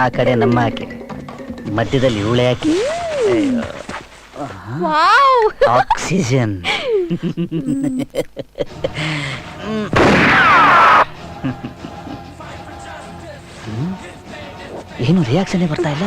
ಆ ಕಡೆ ನಮ್ಮ ಆಕೆ. ಮಧ್ಯದಲ್ಲಿ ಇವಳೆ ಹಾಕಿ ಆಕ್ಸಿಜನ್. ಏನು ರಿಯಾಕ್ಷನ್ ಬರ್ತಾ ಇಲ್ಲ?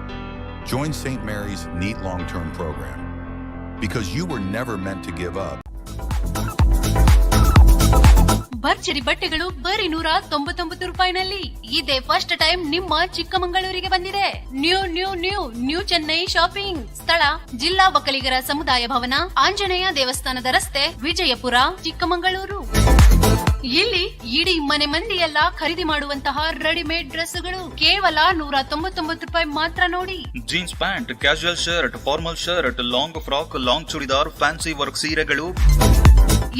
Join St. Mary's NEAT long term program. Because you were never meant to give up. ಭರ್ಜರಿ ಬಟ್ಟೆಗಳು ಬರೀ ನೂರ ತೊಂಬತ್ತೊಂಬತ್ತು ರೂಪಾಯಿನಲ್ಲಿ ಇದೇ ಫಸ್ಟ್ ಟೈಮ್ ನಿಮ್ಮ ಚಿಕ್ಕಮಗಳೂರಿಗೆ ಬಂದಿದೆ new new new new Chennai shopping ಸ್ಥಳ, ಜಿಲ್ಲಾ ಒಕ್ಕಲಿಗರ ಸಮುದಾಯ ಭವನ, ಆಂಜನೇಯ ದೇವಸ್ಥಾನದ ರಸ್ತೆ, ವಿಜಯಪುರ, ಚಿಕ್ಕಮಗಳೂರು ಇಲ್ಲಿ ಇಡೀ ಮನೆ ಮಂದಿಯೆಲ್ಲ ಖರೀದಿ ಮಾಡುವಂತಹ ರೆಡಿಮೇಡ್ ಡ್ರೆಸ್ಗಳು ಕೇವಲ ನೂರ ತೊಂಬತ್ತೊಂಬತ್ತು ರೂಪಾಯಿ ಮಾತ್ರ ನೋಡಿ. Jeans pant casual shirt formal shirt long frock long churidar fancy work ಸೀರೆಗಳು.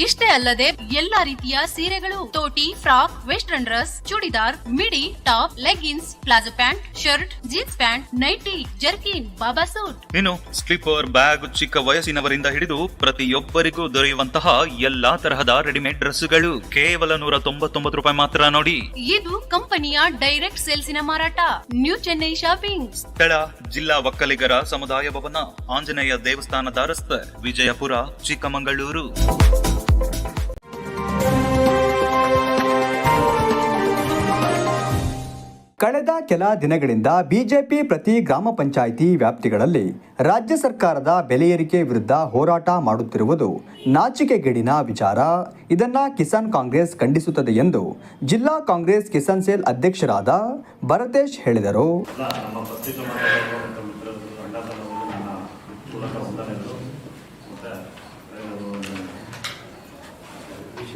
ಇಷ್ಟೇ ಅಲ್ಲದೆ ಎಲ್ಲಾ ರೀತಿಯ ಸೀರೆಗಳು ತೋಟಿ frock western dress churidar midi top leggings palazzo pant shirt jeans pant nighty jerkin baba suit. ಇನ್ನು ಸ್ಲಿಪ್ಪರ್ ಬ್ಯಾಗ್ ಚಿಕ್ಕ ವಯಸ್ಸಿನವರಿಂದ ಹಿಡಿದು ಪ್ರತಿಯೊಬ್ಬರಿಗೂ ದೊರೆಯುವಂತಹ ಎಲ್ಲಾ ತರಹದ ರೆಡಿಮೇಡ್ ಡ್ರೆಸ್ಗಳು ಕೇವಲ ನೂರ ತೊಂಬತ್ತೊಂಬತ್ತು ರೂಪಾಯಿ ಮಾತ್ರ ನೋಡಿ. ಇದು ಕಂಪನಿಯ ಡೈರೆಕ್ಟ್ ಸೇಲ್ಸಿನ ಮಾರಾಟ. New Chennai shopping. ಸ್ಥಳ ಜಿಲ್ಲಾ ಒಕ್ಕಲಿಗರ ಸಮುದಾಯ ಭವನ ಆಂಜನೇಯ ದೇವಸ್ಥಾನದ ರಸ್ತೆ ವಿಜಯಪುರ ಚಿಕ್ಕಮಗಳೂರು. ಕಳೆದ ಕೆಲ ದಿನಗಳಿಂದ ಬಿಜೆಪಿ ಪ್ರತಿ ಗ್ರಾಮ ಪಂಚಾಯಿತಿ ವ್ಯಾಪ್ತಿಗಳಲ್ಲಿ ರಾಜ್ಯ ಸರ್ಕಾರದ ಬೆಲೆ ಏರಿಕೆ ವಿರುದ್ಧ ಹೋರಾಟ ಮಾಡುತ್ತಿರುವುದು ನಾಚಿಕೆಗೇಡಿನ ವಿಚಾರ. ಇದನ್ನ ಕಿಸಾನ್ ಕಾಂಗ್ರೆಸ್ ಖಂಡಿಸುತ್ತದೆ ಎಂದು ಜಿಲ್ಲಾ ಕಾಂಗ್ರೆಸ್ ಕಿಸಾನ್ ಸೇಲ್ ಅಧ್ಯಕ್ಷರಾದ ಭರತೇಶ್ ಹೇಳಿದರು.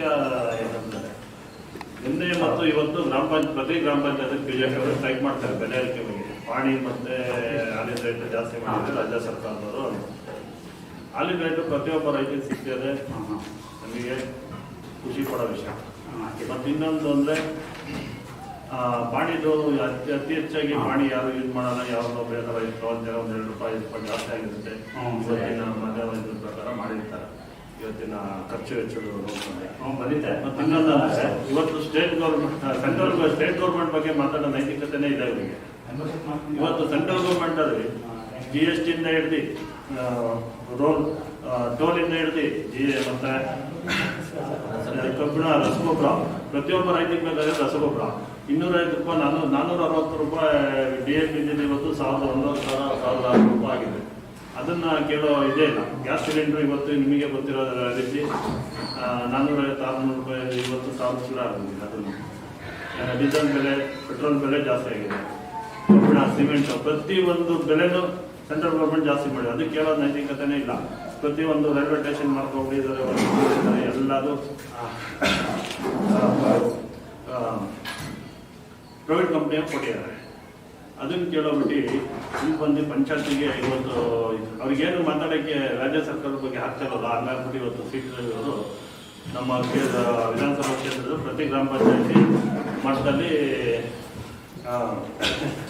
ಎಲ್ಲ ನಿನ್ನೆ ಮತ್ತು ಇವತ್ತು ಗ್ರಾಮ ಪಂಚಾಯತ್ ಪ್ರತಿ ಗ್ರಾಮ ಪಂಚಾಯತ್ ಬಿ ಜೆ ಅವರು ಸ್ಟ್ರೈಕ್ ಮಾಡ್ತಾರೆ ಬೆಲೆ ಏರಿಕೆ ಬಗ್ಗೆ. ಪಾಣಿ ಮತ್ತೆ ಹಾಲಿನ ರೇಟ್ ಜಾಸ್ತಿ ಮಾಡಿದ್ರೆ ರಾಜ್ಯ ಸರ್ಕಾರದವರು ಹಾಲಿನ ರೈತರು ಪ್ರತಿಯೊಬ್ಬ ರೈತರಿಗೆ ಸಿಗ್ತಿದೆ. ನಮಗೆ ಖುಷಿ ಪಡೋ ವಿಷಯ. ಮತ್ತು ಇನ್ನೊಂದು ಅಂದರೆ ಪಾಣಿದು ಅತಿ ಅತಿ ಹೆಚ್ಚಾಗಿ ಪಾಣಿ ಯಾರು ಯೂಸ್ ಮಾಡಲ್ಲ ಯಾವ್ದೋ ಬೇಕಾದ್ರೆ ರೈತರು ಒಂದು ಎರಡು ರೂಪಾಯಿ ಜಾಸ್ತಿ ಆಗಿರುತ್ತೆ. ಮಧ್ಯಾಹ್ನ ಪ್ರಕಾರ ಮಾಡಿರ್ತಾರೆ. ಇವತ್ತಿನ ಖರ್ಚು ವೆಚ್ಚಗಳು ಬಂದಿದೆ ಇವತ್ತು state government central state government ಬಗ್ಗೆ ಮಾತಾಡೋ ನೈತಿಕತೆನೇ ಇದೆ ಅವರಿಗೆ ಇವತ್ತು ಸೆಂಟ್ರಲ್ ಗೌರ್ಮೆಂಟ್ ಅಲ್ಲಿ ಜಿ ಎಸ್ ಟಿಯಿಂದ ಹಿಡ್ದು ರೋಲ್ ಟೋಲಿಂದ ಹಿಡ್ದು ಜಿ ಮತ್ತೆ ಕಬ್ಬಿಣ, ರಸಗೊಬ್ಬರ, ಪ್ರತಿಯೊಬ್ಬ ರೈತರಿಗೆ ಬೇಕಾದ್ರೆ ರಸಗೊಬ್ಬರ. ಇನ್ನೂರೈದು ರೂಪಾಯಿ, ನಾನು ನಾನ್ನೂರ ಅರವತ್ತು ರೂಪಾಯಿ ಡಿ ಎ ಪಿ ಇವತ್ತು ಸಾವಿರದ ಒಂದೂವರೆ ಸಾವಿರ, ಸಾವಿರದ ಆರು ರೂಪಾಯಿ ಆಗಿದೆ. ಅದನ್ನ ಕೇಳೋ ಇದೇ ಇಲ್ಲ. ಗ್ಯಾಸ್ ಸಿಲಿಂಡರ್ ಇವತ್ತು ನಿಮಗೆ ಗೊತ್ತಿರೋ ರೀತಿ ನಾನ್ನೂರೈವತ್ತು ಆರುನೂರು ರೂಪಾಯಿ ಇವತ್ತು ಸಾವಿರ ಕೂಡ ಆಗಿದೆ ಅದನ್ನು. ಡೀಸೆಲ್ ಬೆಲೆ, ಪೆಟ್ರೋಲ್ ಬೆಲೆ ಜಾಸ್ತಿ ಆಗಿದೆ. ಕಬ್ಬಿಣ, ಸಿಮೆಂಟ್, ಪ್ರತಿ ಒಂದು ಬೆಲೆನೂ ಸೆಂಟ್ರಲ್ ಗೌರ್ಮೆಂಟ್ ಜಾಸ್ತಿ ಮಾಡಿದೆ. ಅದಕ್ಕೆ ಕೇಳೋ ನೈತಿಕತೆನೇ ಇಲ್ಲ. ಪ್ರತಿಯೊಂದು ರೈಲ್ವೆ ಸ್ಟೇಷನ್ ಮಾಡ್ಕೊಂಡಿದ್ದಾರೆ ಎಲ್ಲದು ಪ್ರೈವೇಟ್ ಕಂಪ್ನಿಯಾಗಿ ಕೊಟ್ಟಿದ್ದಾರೆ. ಅದನ್ನು ಕೇಳೋಬಿಟ್ಟು ಇಲ್ಲಿ ಬಂದು ಪಂಚಾಯತಿಗೆ ಇವತ್ತು ಅವ್ರಿಗೇನು ಮಾತಾಡೋಕ್ಕೆ ರಾಜ್ಯ ಸರ್ಕಾರದ ಬಗ್ಗೆ ಆಗ್ತಾ ಇರೋಲ್ಲ ಹಂಗಾಗ್ಬಿಟ್ಟು ಇವತ್ತು ಸೀಟ್ ಇರೋದು, ನಮ್ಮ ವಿಧಾನಸಭಾ ಕ್ಷೇತ್ರದ ಪ್ರತಿ ಗ್ರಾಮ ಪಂಚಾಯತಿ ಮಟ್ಟದಲ್ಲಿ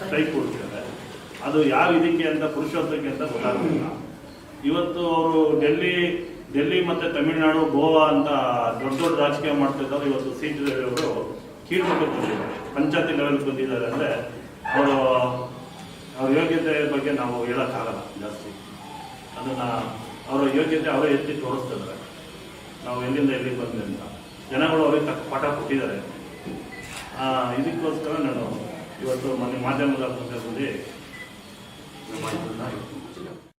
ಸ್ಟ್ರೈಕ್ ಕೊಡ್ತಿದ್ದಾರೆ. ಅದು ಯಾವ ಇದಕ್ಕೆ ಅಂತ, ಪುರುಷೋತ್ತಕ್ಕೆ ಅಂತ ಗೊತ್ತಾಗ್ತಿಲ್ಲ ಇವತ್ತು ಅವರು ಡೆಲ್ಲಿ ಡೆಲ್ಲಿ ಮತ್ತೆ ತಮಿಳುನಾಡು, ಗೋವಾ ಅಂತ ದೊಡ್ಡ ದೊಡ್ಡ ರಾಜಕೀಯ ಮಾಡ್ತಿದ್ದಾರೆ. ಇವತ್ತು ಸೀಟ್ ಅವರು ಕೀಳ್ಮಟ್ಟಕ್ಕೆ ಬಂದಿದ್ದಾರೆ. ಪಂಚಾಯತಿ ಲೆವೆಲ್ ಬಂದಿದ್ದಾರೆ ಅಂದ್ರೆ ಅವರು ಅವ್ರ ಯೋಗ್ಯತೆ ಬಗ್ಗೆ ನಾವು ಹೇಳೋಕ್ಕಾಗಲ್ಲ, ಜಾಸ್ತಿ. ಅದನ್ನ ಅವರ ಯೋಗ್ಯತೆ ಅವರೇ ಎತ್ತಿ ತೋರಿಸ್ತಿದ್ದಾರೆ. ನಾವು ಎಲ್ಲಿಂದ ಎಲ್ಲಿಗೆ ಬಂದ್ವಿ ಅಂತ. ಜನಗಳು ಅವ್ರಿಗೆ ತಕ್ಕ ಪಾಠ ಕೊಟ್ಟಿದ್ದಾರೆ. ಇದಕ್ಕೋಸ್ಕರ ನಾನು ಇವತ್ತು ಮೊನ್ನೆ ಮಾಧ್ಯಮದ ಮುಂದೆ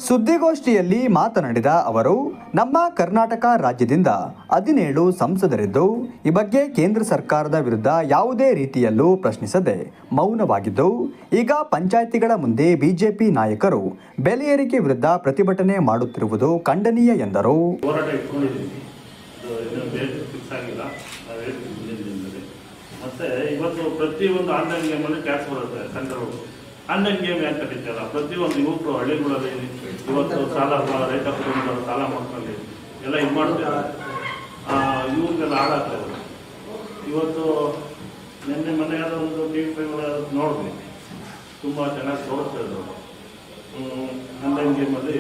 ಸುದ್ದಿಗೋಷ್ಠಿಯಲ್ಲಿ ಮಾತನಾಡಿದ ಅವರು ನಮ್ಮ ಕರ್ನಾಟಕ ರಾಜ್ಯದಿಂದ ಹದಿನೇಳು ಸಂಸದರಿದ್ದು, ಈ ಬಗ್ಗೆ ಕೇಂದ್ರ ಸರ್ಕಾರದ ವಿರುದ್ಧ ಯಾವುದೇ ರೀತಿಯಲ್ಲೂ ಪ್ರಶ್ನಿಸದೆ ಮೌನವಾಗಿದ್ದು, ಈಗ ಪಂಚಾಯಿತಿಗಳ ಮುಂದೆ ಬಿಜೆಪಿ ನಾಯಕರು ಬೆಲೆ ಏರಿಕೆ ವಿರುದ್ಧ ಪ್ರತಿಭಟನೆ ಮಾಡುತ್ತಿರುವುದು ಖಂಡನೀಯ ಎಂದರು. ಮತ್ತೆ ಇವತ್ತು ಪ್ರತಿಯೊಂದು ಆನ್ಲೈನ್ ಗೇಮಲ್ಲಿ ಟ್ಯಾಕ್ಸ್ ಬರುತ್ತೆ ಸೆಂಟ್ರಲ್ ಆನ್ಲೈನ್ ಗೇಮ್ ಯಾಕೆ ಕಟ್ಟಿದ್ದಲ್ಲ ಪ್ರತಿಯೊಂದು ಯುವಕರು ಹಳ್ಳಿಗಳಲ್ಲಿ ಇವತ್ತು ಸಾಲ ರೈತ ಕುಟುಂಬದವರು ಸಾಲ ಮಾಡ್ಕೊಂಡು ಎಲ್ಲ ಇದು ಮಾಡ್ತಾ ಇವ್ರಿಗೆಲ್ಲ ಹಾಳಾಗ್ತಾ ಇದೆ. ಇವತ್ತು ನಿನ್ನೆ ಮೊನ್ನೆ ಒಂದು ಟಿ ವಿ ನೋಡಿದ್ವಿ. ತುಂಬ ಚೆನ್ನಾಗಿ ತೋರಿಸ್ತಾ ಇದ್ರು. ಆನ್ಲೈನ್ ಗೇಮಲ್ಲಿ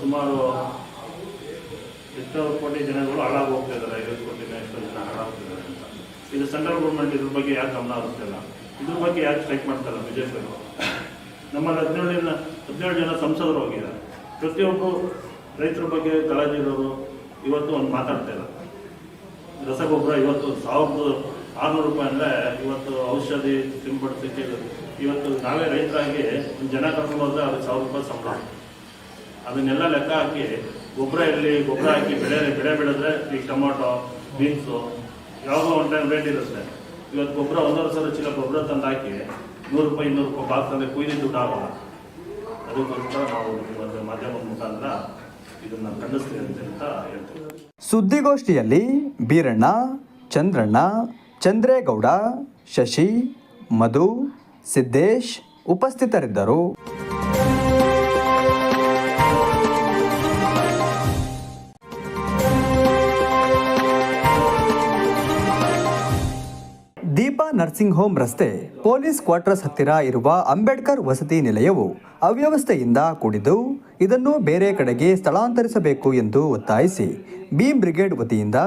ಸುಮಾರು ಎಷ್ಟೋ ಕೋಟಿ ಜನಗಳು ಹಾಳಾಗಿ ಹೋಗ್ತಾ ಇದ್ದಾರೆ. ಐವತ್ತು ಕೋಟಿನ ಎಷ್ಟೋ ಜನ ಹಾಳಾಗ್ತಿದ್ದಾರೆ ಅಂತ. ಇದು ಸೆಂಟ್ರಲ್ ಗೌರ್ಮೆಂಟ್ ಇದ್ರ ಬಗ್ಗೆ ಯಾಕೆ ಗಮನ ಹರಿಸ್ತಿಲ್ಲ. ಇದ್ರ ಬಗ್ಗೆ ಯಾಕೆ ಸ್ಟ್ರೈಕ್ ಮಾಡ್ತಾರೆ ಬಿಜೆಪಿಯವರು ನಮ್ಮಲ್ಲಿ ಹದಿನೇಳು ಜನ ಹದಿನೇಳು ಜನ ಸಂಸದರು ಹೋಗಿದ್ದಾರೆ. ಪ್ರತಿಯೊಬ್ಬರು ರೈತರ ಬಗ್ಗೆ ಕಾಳಜಿ ಇರೋರು ಇವತ್ತು ಒಂದು ಮಾತಾಡ್ತಾ ಇಲ್ಲ ರಸಗೊಬ್ಬರ ಇವತ್ತು ಸಾವಿರದ ಆರುನೂರು ರೂಪಾಯಿ ಅಂದರೆ ಇವತ್ತು ಔಷಧಿ ಸಿಂಪಡಿಸಲಿಕ್ಕೆ ಇವತ್ತು ನಾವೇ ರೈತರಾಗಿ ಒಂದು ಜನ ಕರ್ಕೊಂಡು ಹೋದ್ರೆ ಅದಕ್ಕೆ ಸಾವಿರ ರೂಪಾಯಿ ಸಂಬಳ. ಅದನ್ನೆಲ್ಲ ಲೆಕ್ಕ ಹಾಕಿ ಗೊಬ್ಬರ ಇರಲಿ, ಗೊಬ್ಬರ ಹಾಕಿ ಬೆಳೆ ಬೆಳೆ ಬೆಳೆದ್ರೆ ಈಗ ಟೊಮೊಟೊ, ಬೀನ್ಸು ಯಾವುದೋ ಒಂದು ಟೈಮ್ ರೇಟ್ ಇರುತ್ತೆ. ಇವತ್ತು ಗೊಬ್ಬರ ಒಂದೂವರೆ ಸಾವಿರ ಚೀಲ ಗೊಬ್ಬರ ತಂದು ಹಾಕಿ ನೂರು ರೂಪಾಯಿ ಇನ್ನೂರು ರೂಪಾಯಿ ಬಾಕ್ಸಲ್ಲಿ ಕುಯ್ದು ದುಡ್ಡು ಆಗೋಲ್ಲ. ಅದಕ್ಕೋಸ್ಕರ ನಾವು ಒಂದು ಮಾಧ್ಯಮದ ಮುಖಾಂತರ ಇದನ್ನ ಖಂಡಿಸ್ತೀವಿ ಅಂತ ಹೇಳ್ತೀವಿ. ಸುದ್ದಿಗೋಷ್ಠಿಯಲ್ಲಿ ಬೀರಣ್ಣ, ಚಂದ್ರಣ್ಣ, ಚಂದ್ರೇಗೌಡ, ಶಶಿ, ಮಧು, ಸಿದ್ದೇಶ್ ಉಪಸ್ಥಿತರಿದ್ದರು. ನರ್ಸಿಂಗ್ ಹೋಮ್ ರಸ್ತೆ, ಪೊಲೀಸ್ ಕ್ವಾರ್ಟರ್ಸ್ ಹತ್ತಿರ ಇರುವ ಅಂಬೇಡ್ಕರ್ ವಸತಿ ನಿಲಯವು ಅವ್ಯವಸ್ಥೆಯಿಂದ ಕೂಡಿದ್ದು, ಇದನ್ನು ಬೇರೆ ಕಡೆಗೆ ಸ್ಥಳಾಂತರಿಸಬೇಕು ಎಂದು ಒತ್ತಾಯಿಸಿ ಬಿ ಬ್ರಿಗೇಡ್ ವತಿಯಿಂದ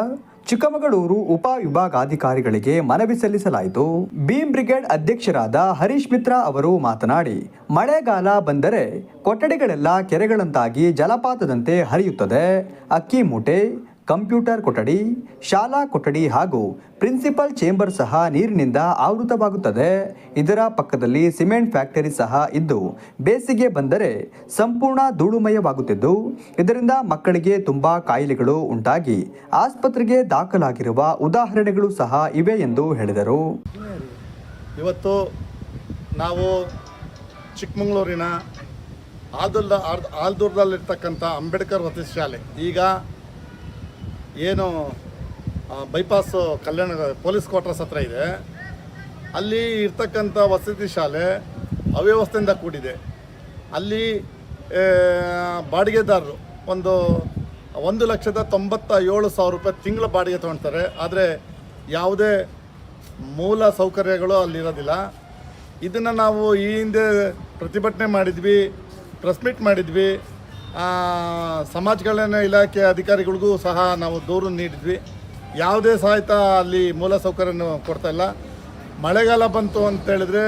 ಚಿಕ್ಕಮಗಳೂರು ಉಪ ವಿಭಾಗಾಧಿಕಾರಿಗಳಿಗೆ ಮನವಿ ಸಲ್ಲಿಸಲಾಯಿತು. ಬೀಮ್ ಬ್ರಿಗೇಡ್ ಅಧ್ಯಕ್ಷರಾದ ಹರೀಶ್ ಮಿತ್ರ ಅವರು ಮಾತನಾಡಿ, ಮಳೆಗಾಲ ಬಂದರೆ ಕೊಠಡಿಗಳೆಲ್ಲ ಕೆರೆಗಳಂತಾಗಿ ಜಲಪಾತದಂತೆ ಹರಿಯುತ್ತದೆ. ಅಕ್ಕಿ ಮೂಟೆ ಕಂಪ್ಯೂಟರ್ ಕೊಠಡಿ, ಶಾಲಾ ಕೊಠಡಿ ಹಾಗೂ ಪ್ರಿನ್ಸಿಪಲ್ ಚೇಂಬರ್ ಸಹ ನೀರಿನಿಂದ ಆವೃತವಾಗುತ್ತದೆ. ಇದರ ಪಕ್ಕದಲ್ಲಿ ಸಿಮೆಂಟ್ ಫ್ಯಾಕ್ಟರಿ ಸಹ ಇದ್ದು, ಬೇಸಿಗೆ ಬಂದರೆ ಸಂಪೂರ್ಣ ಧೂಳುಮಯವಾಗುತ್ತಿದ್ದು, ಇದರಿಂದ ಮಕ್ಕಳಿಗೆ ತುಂಬ ಕಾಯಿಲೆಗಳು ಉಂಟಾಗಿ ಆಸ್ಪತ್ರೆಗೆ ದಾಖಲಾಗಿರುವ ಉದಾಹರಣೆಗಳು ಸಹ ಇವೆ ಎಂದು ಹೇಳಿದರು. ಇವತ್ತು ನಾವು ಚಿಕ್ಕಮಗಳೂರಿನ ಆರ್- ಆಲ್ದೂರ್ದಲ್ಲಿರ್ತಕ್ಕಂಥ ಅಂಬೇಡ್ಕರ್ ವಸತಿ ಶಾಲೆ. ಈಗ ಏನು ಬೈಪಾಸ್ ಕಲ್ಯಾಣ, ಪೊಲೀಸ್ ಕ್ವಾರ್ಟರ್ಸ್ ಹತ್ರ ಇದೆ. ಅಲ್ಲಿ ಇರ್ತಕ್ಕಂಥ ವಸತಿ ಶಾಲೆ ಅವ್ಯವಸ್ಥೆಯಿಂದ ಕೂಡಿದೆ. ಅಲ್ಲಿ ಬಾಡಿಗೆದಾರರು ಒಂದು ಒಂದು ಲಕ್ಷದ ತೊಂಬತ್ತ ಏಳು ಸಾವಿರ ರೂಪಾಯಿ ತಿಂಗಳ ಬಾಡಿಗೆ ತೊಗೊಳ್ತಾರೆ ಆದರೆ ಯಾವುದೇ ಮೂಲ ಸೌಕರ್ಯಗಳು ಅಲ್ಲಿರೋದಿಲ್ಲ ಇದನ್ನು ನಾವು ಈ ಹಿಂದೆ ಪ್ರತಿಭಟನೆ ಮಾಡಿದ್ವಿ ಪ್ರೆಸ್ಮಿಟ್ ಮಾಡಿದ್ವಿ. ಸಮಾಜ ಕಲ್ಯಾಣ ಇಲಾಖೆ ಅಧಿಕಾರಿಗಳಿಗೂ ಸಹ ನಾವು ದೂರು ನೀಡಿದ್ವಿ. ಯಾವುದೇ ಸಹಿತ ಅಲ್ಲಿ ಮೂಲ ಸೌಕರ್ಯನ ಕೊಡ್ತಾ ಇಲ್ಲ. ಮಳೆಗಾಲ ಬಂತು ಅಂತ ಹೇಳಿದ್ರೆ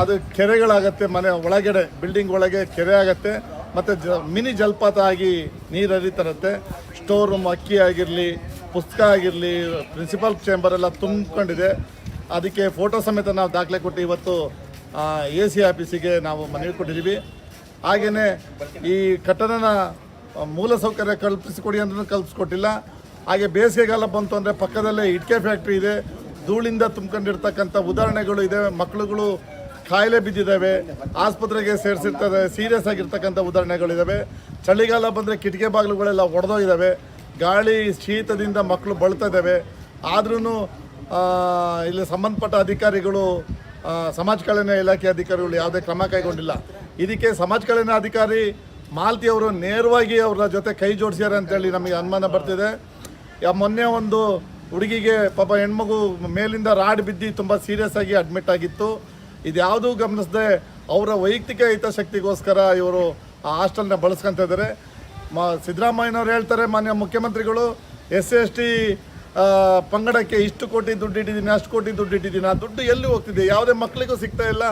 ಅದು ಕೆರೆಗಳಾಗತ್ತೆ, ಮನೆ ಒಳಗಡೆ, ಬಿಲ್ಡಿಂಗ್ ಒಳಗೆ ಕೆರೆ ಆಗತ್ತೆ, ಮತ್ತು ಜ, ಮಿನಿ ಜಲಪಾತ ಆಗಿ ನೀರು ಹರಿತರತ್ತೆ. ಸ್ಟೋರ್ ರೂಮ್ ಅಕ್ಕಿ ಆಗಿರಲಿ, ಪುಸ್ತಕ ಆಗಿರಲಿ, ಪ್ರಿನ್ಸಿಪಾಲ್ ಚೇಂಬರ್ ಎಲ್ಲ ತುಂಬಿಕೊಂಡಿದೆ. ಅದಕ್ಕೆ ಫೋಟೋ ಸಮೇತ ನಾವು ದಾಖಲೆ ಕೊಟ್ಟು ಇವತ್ತು ಎ ಸಿ ಆಫೀಸಿಗೆ ನಾವು ಮನವಿ ಕೊಟ್ಟಿದ್ದೀವಿ. ಹಾಗೆಯೇ ಈ ಕಟ್ಟಡನ ಮೂಲಸೌಕರ್ಯ ಮೂಲ ಸೌಕರ್ಯ ಕಲ್ಪಿಸಿಕೊಡಿ ಅಂತ ಕಲ್ಪಿಸ್ಕೊಟ್ಟಿಲ್ಲ. ಹಾಗೆ ಬೇಸಿಗೆಗಾಲ ಬಂತು ಅಂದರೆ ಪಕ್ಕದಲ್ಲೇ ಇಟ್ಕೆ ಫ್ಯಾಕ್ಟ್ರಿ ಇದೆ. ಧೂಳಿಂದ ತುಂಬ್ಕೊಂಡಿರ್ತಕ್ಕಂಥ ಉದಾಹರಣೆಗಳು ಇದೆ. ಮಕ್ಕಳುಗಳು ಕಾಯಿಲೆ ಬಿದ್ದಿದ್ದಾವೆ. ಆಸ್ಪತ್ರೆಗೆ ಸೇರಿಸಿರ್ತದೆ ಸೀರಿಯಸ್ ಆಗಿರ್ತಕ್ಕಂಥ ಉದಾಹರಣೆಗಳಿದ್ದಾವೆ ಚಳಿಗಾಲ ಬಂದರೆ ಕಿಟಕಿ ಬಾಗಿಲುಗಳೆಲ್ಲ ಒಡೆದೋಗಿದ್ದಾವೆ ಗಾಳಿ ಶೀತದಿಂದ ಮಕ್ಕಳು ಬಳ್ತಾ ಇದ್ದಾವೆ ಆದ್ರೂ ಇಲ್ಲಿ ಸಂಬಂಧಪಟ್ಟ ಅಧಿಕಾರಿಗಳು ಸಮಾಜ ಕಲ್ಯಾಣ ಇಲಾಖೆ ಅಧಿಕಾರಿಗಳು ಯಾವುದೇ ಕ್ರಮ ಕೈಗೊಂಡಿಲ್ಲ. ಇದಕ್ಕೆ ಸಮಾಜ ಕಲ್ಯಾಣ ಅಧಿಕಾರಿ ಮಾಲ್ತಿ ಅವರು ನೇರವಾಗಿ ಅವರ ಜೊತೆ ಕೈ ಜೋಡಿಸ್ಯಾರ ಅಂತೇಳಿ ನಮಗೆ ಅನುಮಾನ ಬರ್ತಿದೆ. ಮೊನ್ನೆ ಒಂದು ಹುಡುಗಿಗೆ ಪಾಪ ಹೆಣ್ಮಗು ಮೇಲಿಂದ ರಾಡ್ ಬಿದ್ದು ತುಂಬ ಸೀರಿಯಸ್ ಆಗಿ ಅಡ್ಮಿಟ್ ಆಗಿತ್ತು. ಇದ್ಯಾವುದೂ ಗಮನಿಸದೆ ಅವರ ವೈಯಕ್ತಿಕ ಹಿತಾಸಕ್ತಿಗೋಸ್ಕರ ಇವರು ಆ ಹಾಸ್ಟೆಲ್ನ ಬಳಸ್ಕೊತ ಇದ್ದಾರೆ ಮ, ಸಿದ್ದರಾಮಯ್ಯನವ್ರು ಹೇಳ್ತಾರೆ ಮಾನ್ಯ ಮುಖ್ಯಮಂತ್ರಿಗಳು, ಎಸ್ ಸಿ, ಎಸ್ ಟಿ ಪಂಗಡಕ್ಕೆ ಇಷ್ಟು ಕೋಟಿ ದುಡ್ಡು ಇಟ್ಟಿದ್ದೀನಿ, ಅಷ್ಟು ಕೋಟಿ ದುಡ್ಡು ಇಟ್ಟಿದ್ದೀನಿ, ಆ ದುಡ್ಡು ಎಲ್ಲಿ ಹೋಗ್ತಿದೆ? ಯಾವುದೇ ಮಕ್ಕಳಿಗೂ ಸಿಗ್ತಾ ಇಲ್ಲ,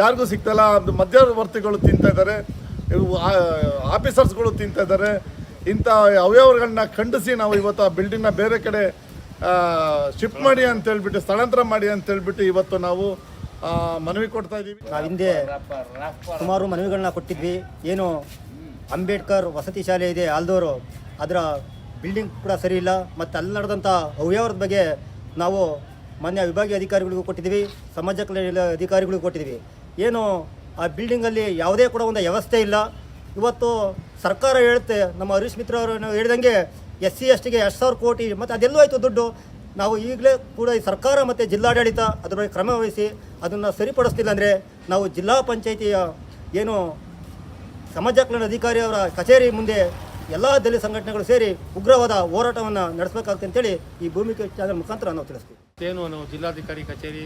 ಯಾರಿಗೂ ಸಿಗ್ತಾ ಇಲ್ಲ ಅದು ಮಧ್ಯವರ್ತಿಗಳು ತಿಂತಾ ಇದ್ದಾರೆ ಆಫೀಸರ್ಸ್ಗಳು ತಿಂತಾ ಇದ್ದಾರೆ. ಇಂಥ ಅವ್ಯವಹಾರಗಳನ್ನ ಖಂಡಿಸಿ ನಾವು ಇವತ್ತು ಆ ಬಿಲ್ಡಿಂಗ್ನ ಬೇರೆ ಕಡೆ ಶಿಫ್ಟ್ ಮಾಡಿ ಅಂತ ಹೇಳ್ಬಿಟ್ಟು, ಸ್ಥಳಾಂತರ ಮಾಡಿ ಅಂತ ಹೇಳ್ಬಿಟ್ಟು ಇವತ್ತು ನಾವು ಮನವಿ ಕೊಡ್ತಾ ಇದ್ದೀವಿ. ನಾವು ಹಿಂದೆ ಸುಮಾರು ಮನವಿಗಳನ್ನ ಕೊಟ್ಟಿದ್ವಿ. ಏನು ಅಂಬೇಡ್ಕರ್ ವಸತಿ ಶಾಲೆ ಇದೆ, ಆಲ್ದೋರು, ಅದರ ಬಿಲ್ಡಿಂಗ್ ಕೂಡ ಸರಿ ಇಲ್ಲ. ಮತ್ತು ಅಲ್ಲಿ ನಡೆದಂಥ ಅವ್ಯವಹಾರದ ಬಗ್ಗೆ ನಾವು ಮಾನ್ಯ ವಿಭಾಗೀಯ ಅಧಿಕಾರಿಗಳಿಗೂ ಕೊಟ್ಟಿದ್ದೀವಿ, ಸಮಾಜ ಕಲ್ಯಾಣ ಅಧಿಕಾರಿಗಳಿಗೂ ಕೊಟ್ಟಿದ್ದೀವಿ. ಏನು ಆ ಬಿಲ್ಡಿಂಗಲ್ಲಿ ಯಾವುದೇ ಕೂಡ ಒಂದು ವ್ಯವಸ್ಥೆ ಇಲ್ಲ. ಇವತ್ತು ಸರ್ಕಾರ ಹೇಳುತ್ತೆ, ನಮ್ಮ ಹರೀಶ್ ಮಿತ್ರ ಅವರು ಹೇಳಿದಂಗೆ ಎಸ್ ಸಿ ಎಸ್ ಟಿಗೆ ಎಷ್ಟು ಸಾವಿರ ಕೋಟಿ, ಮತ್ತು ಅದೆಲ್ಲೂ ಆಯಿತು ದುಡ್ಡು. ನಾವು ಈಗಲೇ ಕೂಡ ಈ ಸರ್ಕಾರ ಮತ್ತು ಜಿಲ್ಲಾಡಳಿತ ಅದರ ಬಗ್ಗೆ ಕ್ರಮ ವಹಿಸಿ ಅದನ್ನು ಸರಿಪಡಿಸ್ತಿಲ್ಲ ಅಂದರೆ ನಾವು ಜಿಲ್ಲಾ ಪಂಚಾಯಿತಿಯ ಏನು ಸಮಾಜ ಕಲ್ಯಾಣ ಅಧಿಕಾರಿಯವರ ಕಚೇರಿ ಮುಂದೆ ಎಲ್ಲ ದಲಿತ ಸಂಘಟನೆಗಳು ಸೇರಿ ಉಗ್ರವಾದ ಹೋರಾಟವನ್ನು ನಡೆಸಬೇಕಾಗುತ್ತೆ ಅಂತೇಳಿ ಈ ಭೂಮಿಕೆ ಚಾನಲ್ ಮುಖಾಂತರ ನಾವು ತಿಳಿಸ್ತೀವಿ. ಏನು ನಾವು ಜಿಲ್ಲಾಧಿಕಾರಿ ಕಚೇರಿ,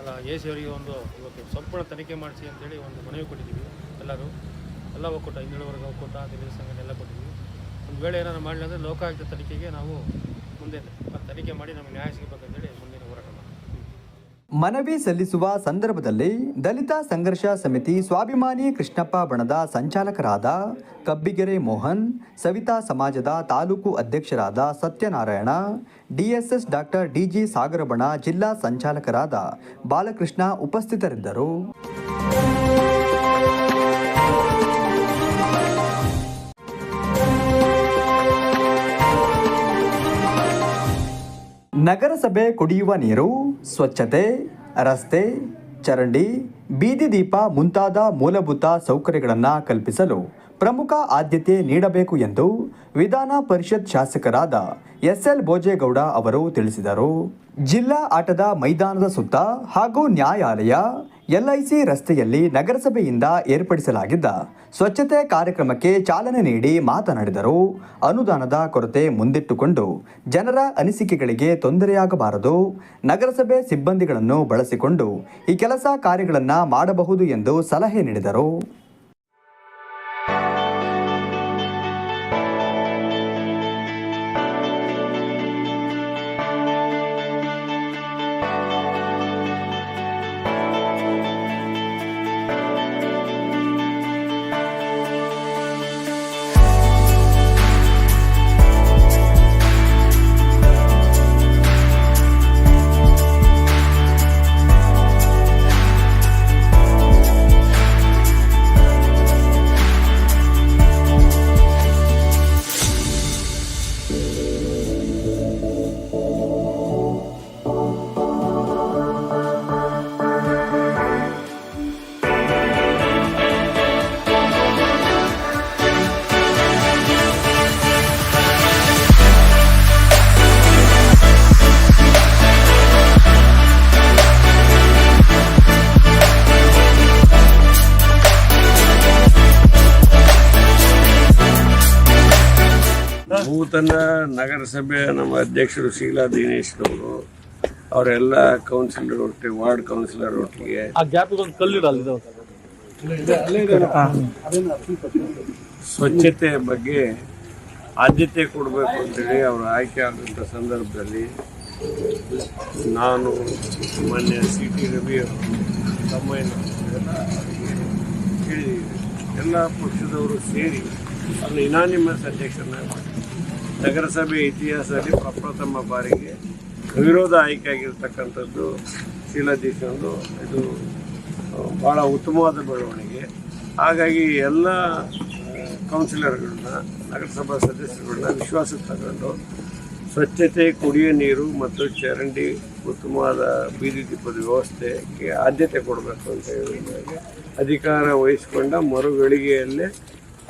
ಅಲ್ಲ ಎ ಸಿ ಅವರಿಗೆ ಒಂದು ಇವತ್ತು ಸಂಪೂರ್ಣ ತನಿಖೆ ಮಾಡಿಸಿ ಅಂತೇಳಿ ಒಂದು ಮನವಿ ಕೊಟ್ಟಿದ್ದೀವಿ ಎಲ್ಲರೂ. ಎಲ್ಲ ಒಕ್ಕೂಟ, ಹಿಂದುಳಿದ ವರ್ಗ ಒಕ್ಕೂಟ, ದಲಿತ ಸಂಘಟನೆ ಎಲ್ಲ ಕೊಟ್ಟಿದ್ದೀವಿ. ಒಂದು ವೇಳೆ ಏನಾದ್ರು ಮಾಡಲಿ ಅಂದರೆ ಲೋಕಾಯುಕ್ತ ತನಿಖೆಗೆ ನಾವು ಮುಂದೆ ತನಿಖೆ ಮಾಡಿ ನಮಗೆ ನ್ಯಾಯ ಸಿಗಬೇಕಂತೇಳಿ ಮನವಿ ಸಲ್ಲಿಸುವ ಸಂದರ್ಭದಲ್ಲಿ ದಲಿತ ಸಂಘರ್ಷ ಸಮಿತಿ ಸ್ವಾಭಿಮಾನಿ ಕೃಷ್ಣಪ್ಪ ಬಣದ ಸಂಚಾಲಕರಾದ ಕಬ್ಬಿಗೆರೆ ಮೋಹನ್, ಸವಿತಾ ಸಮಾಜದ ತಾಲೂಕು ಅಧ್ಯಕ್ಷರಾದ Satyanarayana, DSS doctor D G ಸಾಗರಬಣ ಜಿಲ್ಲಾ ಸಂಚಾಲಕರಾದ ಬಾಲಕೃಷ್ಣ ಉಪಸ್ಥಿತರಿದ್ದರು. ನಗರಸಭೆ ಕುಡಿಯುವ ನೀರು, ಸ್ವಚ್ಛತೆ, ರಸ್ತೆ, ಚರಂಡಿ, ಬೀದಿ ದೀಪ ಮುಂತಾದ ಮೂಲಭೂತ ಸೌಕರ್ಯಗಳನ್ನು ಕಲ್ಪಿಸಲು ಪ್ರಮುಖ ಆದ್ಯತೆ ನೀಡಬೇಕು ಎಂದು ವಿಧಾನ ಪರಿಷತ್ ಶಾಸಕರಾದ ಎಸ್ಎಲ್ ಭೋಜೇಗೌಡ ಅವರು ತಿಳಿಸಿದರು. ಜಿಲ್ಲಾ ಆಟದ ಮೈದಾನದ ಸುತ್ತ ಹಾಗೂ ನ್ಯಾಯಾಲಯ ಎಲ್ಐಸಿ ರಸ್ತೆಯಲ್ಲಿ ನಗರಸಭೆಯಿಂದ ಏರ್ಪಡಿಸಲಾಗಿದ್ದ ಸ್ವಚ್ಛತೆ ಕಾರ್ಯಕ್ರಮಕ್ಕೆ ಚಾಲನೆ ನೀಡಿ ಮಾತನಾಡಿದರು. ಅನುದಾನದ ಕೊರತೆ ಮುಂದಿಟ್ಟುಕೊಂಡು ಜನರ ಅನಿಸಿಕೆಗಳಿಗೆ ತೊಂದರೆಯಾಗಬಾರದು. ನಗರಸಭೆ ಸಿಬ್ಬಂದಿಗಳನ್ನು ಬಳಸಿಕೊಂಡು ಈ ಕೆಲಸ ಕಾರ್ಯಗಳನ್ನು ಮಾಡಬಹುದು ಎಂದು ಸಲಹೆ ನೀಡಿದರು. ನಗರಸಭೆ ನಮ್ಮ ಅಧ್ಯಕ್ಷರು ಶೀಲಾ ದಿನೇಶ್ ಅವರು ಅವರೆಲ್ಲ ಕೌನ್ಸಿಲರ್ ಒಟ್ಟಿಗೆ ವಾರ್ಡ್ ಕೌನ್ಸಿಲರ್ ಒಟ್ಟಿಗೆ. ಆ ಗ್ಯಾಪಿಗೆ ಒಂದು ಕಲ್ಲಿಡಲ್ಲ ಸ್ವಚ್ಛತೆ ಬಗ್ಗೆ ಆದ್ಯತೆ ಕೊಡಬೇಕು ಅಂತೇಳಿ ಅವರು ಆಯ್ಕೆ ಆದಂಥ ಸಂದರ್ಭದಲ್ಲಿ ನಾನು ಮೊನ್ನೆ ಸಿ ಟಿ ರವಿ ಅವರು ತಮ್ಮಯ್ಯನ ಎಲ್ಲ ಹೇಳಿದ್ದೀವಿ ಎಲ್ಲ ಪಕ್ಷದವರು ಸೇರಿ ಅಲ್ಲಿ ಇನಾನಿಮಸ್ ಅಧ್ಯಕ್ಷರನ್ನ ಮಾಡಿ ನಗರಸಭೆ ಇತಿಹಾಸದಲ್ಲಿ ಪ್ರಪ್ರಥಮ ಬಾರಿಗೆ ವಿರೋಧ ಆಯ್ಕೆ ಆಗಿರ್ತಕ್ಕಂಥದ್ದು ಶೀಲಾಧೀಶಂದು ಇದು ಭಾಳ ಉತ್ತಮವಾದ ಬೆಳವಣಿಗೆ. ಹಾಗಾಗಿ ಎಲ್ಲ ಕೌನ್ಸಿಲರ್ಗಳನ್ನ, ನಗರಸಭಾ ಸದಸ್ಯರುಗಳನ್ನ ವಿಶ್ವಾಸಕ್ಕೆ ತಗೊಂಡು ಸ್ವಚ್ಛತೆ, ಕುಡಿಯೋ ನೀರು ಮತ್ತು ಚರಂಡಿ ಉತ್ತಮವಾದ ಬೀದಿ ದೀಪದ ವ್ಯವಸ್ಥೆಗೆ ಆದ್ಯತೆ ಕೊಡಬೇಕು ಅಂತ ಹೇಳಿದಾಗ ಅಧಿಕಾರ ವಹಿಸಿಕೊಂಡ ಮರುಗಳಿಗೆಯಲ್ಲೇ